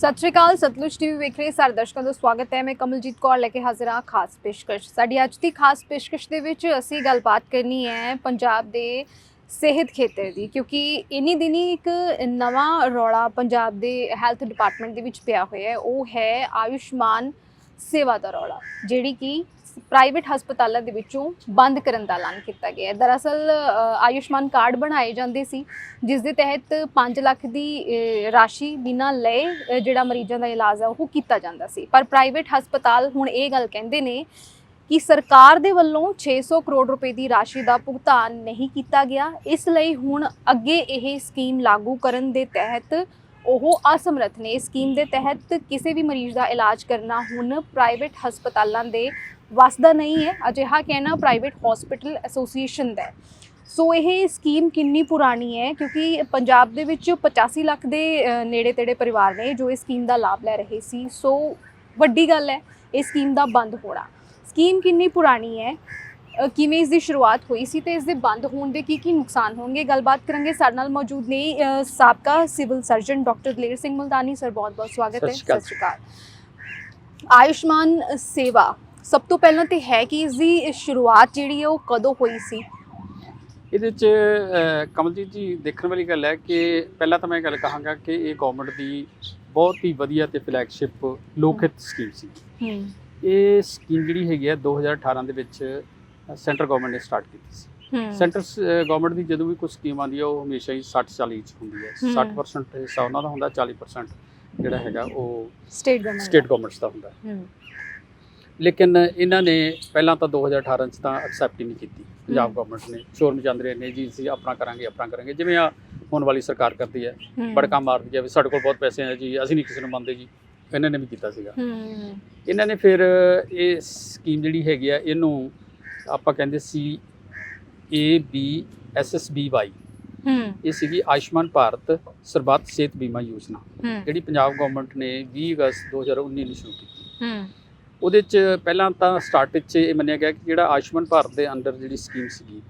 ਸਤਿ ਸ਼੍ਰੀ ਅਕਾਲ, ਸਤਲੁਜ ਟੀਵੀ ਵੇਖ ਰਹੇ ਸਾਰੇ ਦਰਸ਼ਕਾਂ ਦਾ ਸਵਾਗਤ ਹੈ। ਮੈਂ ਕਮਲਜੀਤ ਕੌਰ ਲੈ ਕੇ ਹਾਜ਼ਰ ਹਾਂ ਖਾਸ ਪੇਸ਼ਕਸ਼। ਸਾਡੀ ਅੱਜ ਦੀ ਖਾਸ ਪੇਸ਼ਕਸ਼ ਦੇ ਵਿੱਚ ਅਸੀਂ ਗੱਲਬਾਤ ਕਰਨੀ ਹੈ ਪੰਜਾਬ ਦੇ ਸਿਹਤ ਖੇਤਰ ਦੀ, ਕਿਉਂਕਿ ਇਨੀ ਦਿਨੀ ਇੱਕ ਨਵਾਂ ਰੌਲਾ ਪੰਜਾਬ ਦੇ ਹੈਲਥ ਡਿਪਾਰਟਮੈਂਟ ਦੇ ਵਿੱਚ ਪਿਆ ਹੋਇਆ ਹੈ। ਉਹ ਹੈ ਆਯੁਸ਼ਮਾਨ ਸੇਵਾ ਦਾ ਰੌਲਾ, ਜਿਹੜੀ ਕਿ ਪ੍ਰਾਈਵੇਟ ਹਸਪਤਾਲਾਂ ਦੇ ਵਿੱਚੋਂ ਬੰਦ ਕਰਨ ਦਾ ਐਲਾਨ ਕੀਤਾ ਗਿਆ ਹੈ। ਦਰਅਸਲ ਆਯੁਸ਼ਮਾਨ ਕਾਰਡ ਬਣਾਏ ਜਾਂਦੇ ਸੀ, ਜਿਸ ਦੇ ਤਹਿਤ 5 ਲੱਖ ਦੀ ਰਾਸ਼ੀ ਬਿਨਾਂ ਲਏ ਜਿਹੜਾ ਮਰੀਜ਼ਾਂ ਦਾ ਇਲਾਜ ਆ, ਉਹ ਕੀਤਾ ਜਾਂਦਾ ਸੀ। ਪਰ ਪ੍ਰਾਈਵੇਟ ਹਸਪਤਾਲ ਹੁਣ ਇਹ ਗੱਲ ਕਹਿੰਦੇ ਨੇ ਕਿ ਸਰਕਾਰ ਦੇ ਵੱਲੋਂ 600 ਕਰੋੜ ਰੁਪਏ ਦੀ ਰਾਸ਼ੀ ਦਾ ਭੁਗਤਾਨ ਨਹੀਂ ਕੀਤਾ ਗਿਆ। ਇਸ ਲਈ ਹੁਣ ਅੱਗੇ ਇਹ ਸਕੀਮ ਲਾਗੂ ਕਰਨ ਦੇ ਤਹਿਤ ਉਹ ਅਸਮਰੱਥ ਨੇ। ਇਸ ਸਕੀਮ ਦੇ ਤਹਿਤ ਕਿਸੇ ਵੀ ਮਰੀਜ਼ ਦਾ ਇਲਾਜ ਕਰਨਾ ਹੁਣ ਪ੍ਰਾਈਵੇਟ ਹਸਪਤਾਲਾਂ ਦੇ ਵੱਸ ਦਾ ਨਹੀਂ ਹੈ ਅਜਿਹਾ ਕਹਿਣਾ ਪ੍ਰਾਈਵੇਟ ਹਸਪੀਟਲ ਐਸੋਸੀਏਸ਼ਨ ਦਾ ਸੋ ਇਹ ਸਕੀਮ ਕਿੰਨੀ ਪੁਰਾਣੀ ਹੈ ਕਿਉਂਕਿ ਪੰਜਾਬ ਦੇ ਵਿੱਚ 85 ਲੱਖ ਦੇ ਨੇੜੇ ਤੇੜੇ ਪਰਿਵਾਰ ਨੇ ਜੋ ਇਸ ਸਕੀਮ ਦਾ ਲਾਭ ਲੈ ਰਹੇ ਸੀ। ਸੋ ਵੱਡੀ ਗੱਲ ਹੈ ਇਸ ਸਕੀਮ ਦਾ ਬੰਦ ਹੋਣਾ। ਸਕੀਮ ਕਿੰਨੀ ਪੁਰਾਣੀ ਹੈ ਕਿਵੇਂ ਇਸ ਦੀ ਸ਼ੁਰੂਆਤ ਹੋਈ ਸੀ ਤੇ ਇਸ ਦੇ ਬੰਦ ਹੋਣ ਦੇ ਕੀ ਕੀ ਨੁਕਸਾਨ ਹੋਣਗੇ? ਗੱਲਬਾਤ ਕਰਾਂਗੇ। ਸਾਡੇ ਨਾਲ ਮੌਜੂਦ ਨੇ ਸਾਬਕਾ civil surgeon doctor Daler Singh Maldani. Sir ਬਹੁਤ ਬਹੁਤ ਸਵਾਗਤ ਹੈ। ਸਤਿ। ਸ਼੍ਰੀ ਅਕਾਲ। ਆਯੁਸ਼ਮਾਨ ਸੇਵਾ ਸਭ ਤੋਂ ਪਹਿਲਾਂ ਤੇ ਹੈ ਕਿ ਇਸ ਦੀ ਸ਼ੁਰੂਆਤ ਜਿਹੜੀ ਹੈ ਉਹ ਕਦੋਂ ਹੋਈ ਸੀ? ਇਹਦੇ ਚ ਕਮਲਜੀਤ ਜੀ ਦੇਖਣ ਵਾਲੀ ਗੱਲ ਹੈ ਕਿ ਪਹਿਲਾਂ ਤਾਂ ਮੈਂ ਗੱਲ ਕਹਾਂਗਾ ਕਿ ਇਹ ਗਵਰਨਮੈਂਟ ਦੀ ਬਹੁਤ ਹੀ ਵਧੀਆ ਤੇ ਫਲੈਗਸ਼ਿਪ ਲੋਕ ਹਿੱਤ ਸਕੀਮ ਸੀ। ਇਹ ਸਕੀਮ ਜਿਹੜੀ ਹੈਗੀ ਹੈ 2018 ਦੇ ਵਿੱਚ ਸੈਂਟਰ ਗਵਰਨਮੈਂਟ ਨੇ ਸਟਾਰਟ ਕੀਤੀ ਸੀ। ਸੈਂਟਰ ਗਵਰਨਮੈਂਟ ਦੀ ਜਦੋਂ ਵੀ ਕੋਈ ਸਕੀਮ ਆਉਂਦੀ ਹੈ ਉਹ ਹਮੇਸ਼ਾ ਹੀ 60 40 ਚ ਹੁੰਦੀ ਹੈ ਹੂੰ। 60% ਹਿੱਸਾ ਉਹਨਾਂ ਦਾ ਹੁੰਦਾ 40% ਜਿਹੜਾ ਹੈਗਾ ਉਹ ਸਟੇਟ ਗਵਰਨਮੈਂਟ ਦਾ। ਹੁੰਦਾ। ਲੇਕਿਨ ਇਹਨਾਂ ਨੇ ਪਹਿਲਾਂ ਤਾਂ 2018 ਚ ਤਾਂ ਐਕਸੈਪਟ ਹੀ ਨਹੀਂ ਕੀਤੀ। ਪੰਜਾਬ। ਗਵਰਨਮੈਂਟ ਨੇ। ਸ਼ੋਰ ਮਚਾਂਦ ਰਹੇ ਨੇ ਜੀ ਅਸੀਂ ਆਪਣਾ ਕਰਾਂਗੇ ਆਪਣਾ ਕਰਾਂਗੇ। ਜਿਵੇਂ ਆ ਹੋਣ ਵਾਲੀ ਸਰਕਾਰ ਕਰਦੀ ਹੈ। ਬੜਕਾ ਮਾਰਦੀ ਹੈ ਵੀ ਸਾਡੇ ਕੋਲ ਬਹੁਤ ਪੈਸੇ ਆ ਜੀ ਅਸੀਂ ਨਹੀਂ ਕਿਸੇ ਨੂੰ ਮੰਨਦੇ ਜੀ। ਇਹਨਾਂ ਨੇ ਵੀ ਕੀਤਾ ਸੀਗਾ। ਇਹਨਾਂ ਨੇ ਫਿਰ ਇਹ ਸਕੀਮ ਜਿਹੜੀ ਹੈਗੀ ਆ ਇਹਨੂੰ ਆਪਾਂ ਕਹਿੰਦੇ ਸੀ A B S S B Y ਇਹ ਸੀਗੀ ਆਯੁਸ਼ਮਾਨ ਭਾਰਤ ਸਰਬੱਤ ਸਿਹਤ ਬੀਮਾ ਯੋਜਨਾ। ਜਿਹੜੀ ਪੰਜਾਬ ਗਵਰਨਮੈਂਟ ਨੇ 20 ਅਗਸਤ 2019 ਨੂੰ ਸ਼ੁਰੂ ਕੀਤੀ। ਹੂੰ। ਉਹਦੇ ਚ ਪਹਿਲਾਂ ਤਾਂ ਸਟਾਰਟ ਵਿੱਚ ਇਹ ਮੰਨਿਆ ਗਿਆ ਕਿ ਜਿਹੜਾ ਆਯੁਸ਼ਮਾਨ ਭਾਰਤ ਦੇ ਅੰਡਰ ਜਿਹੜੀ ਸਕੀਮ ਸੀਗੀ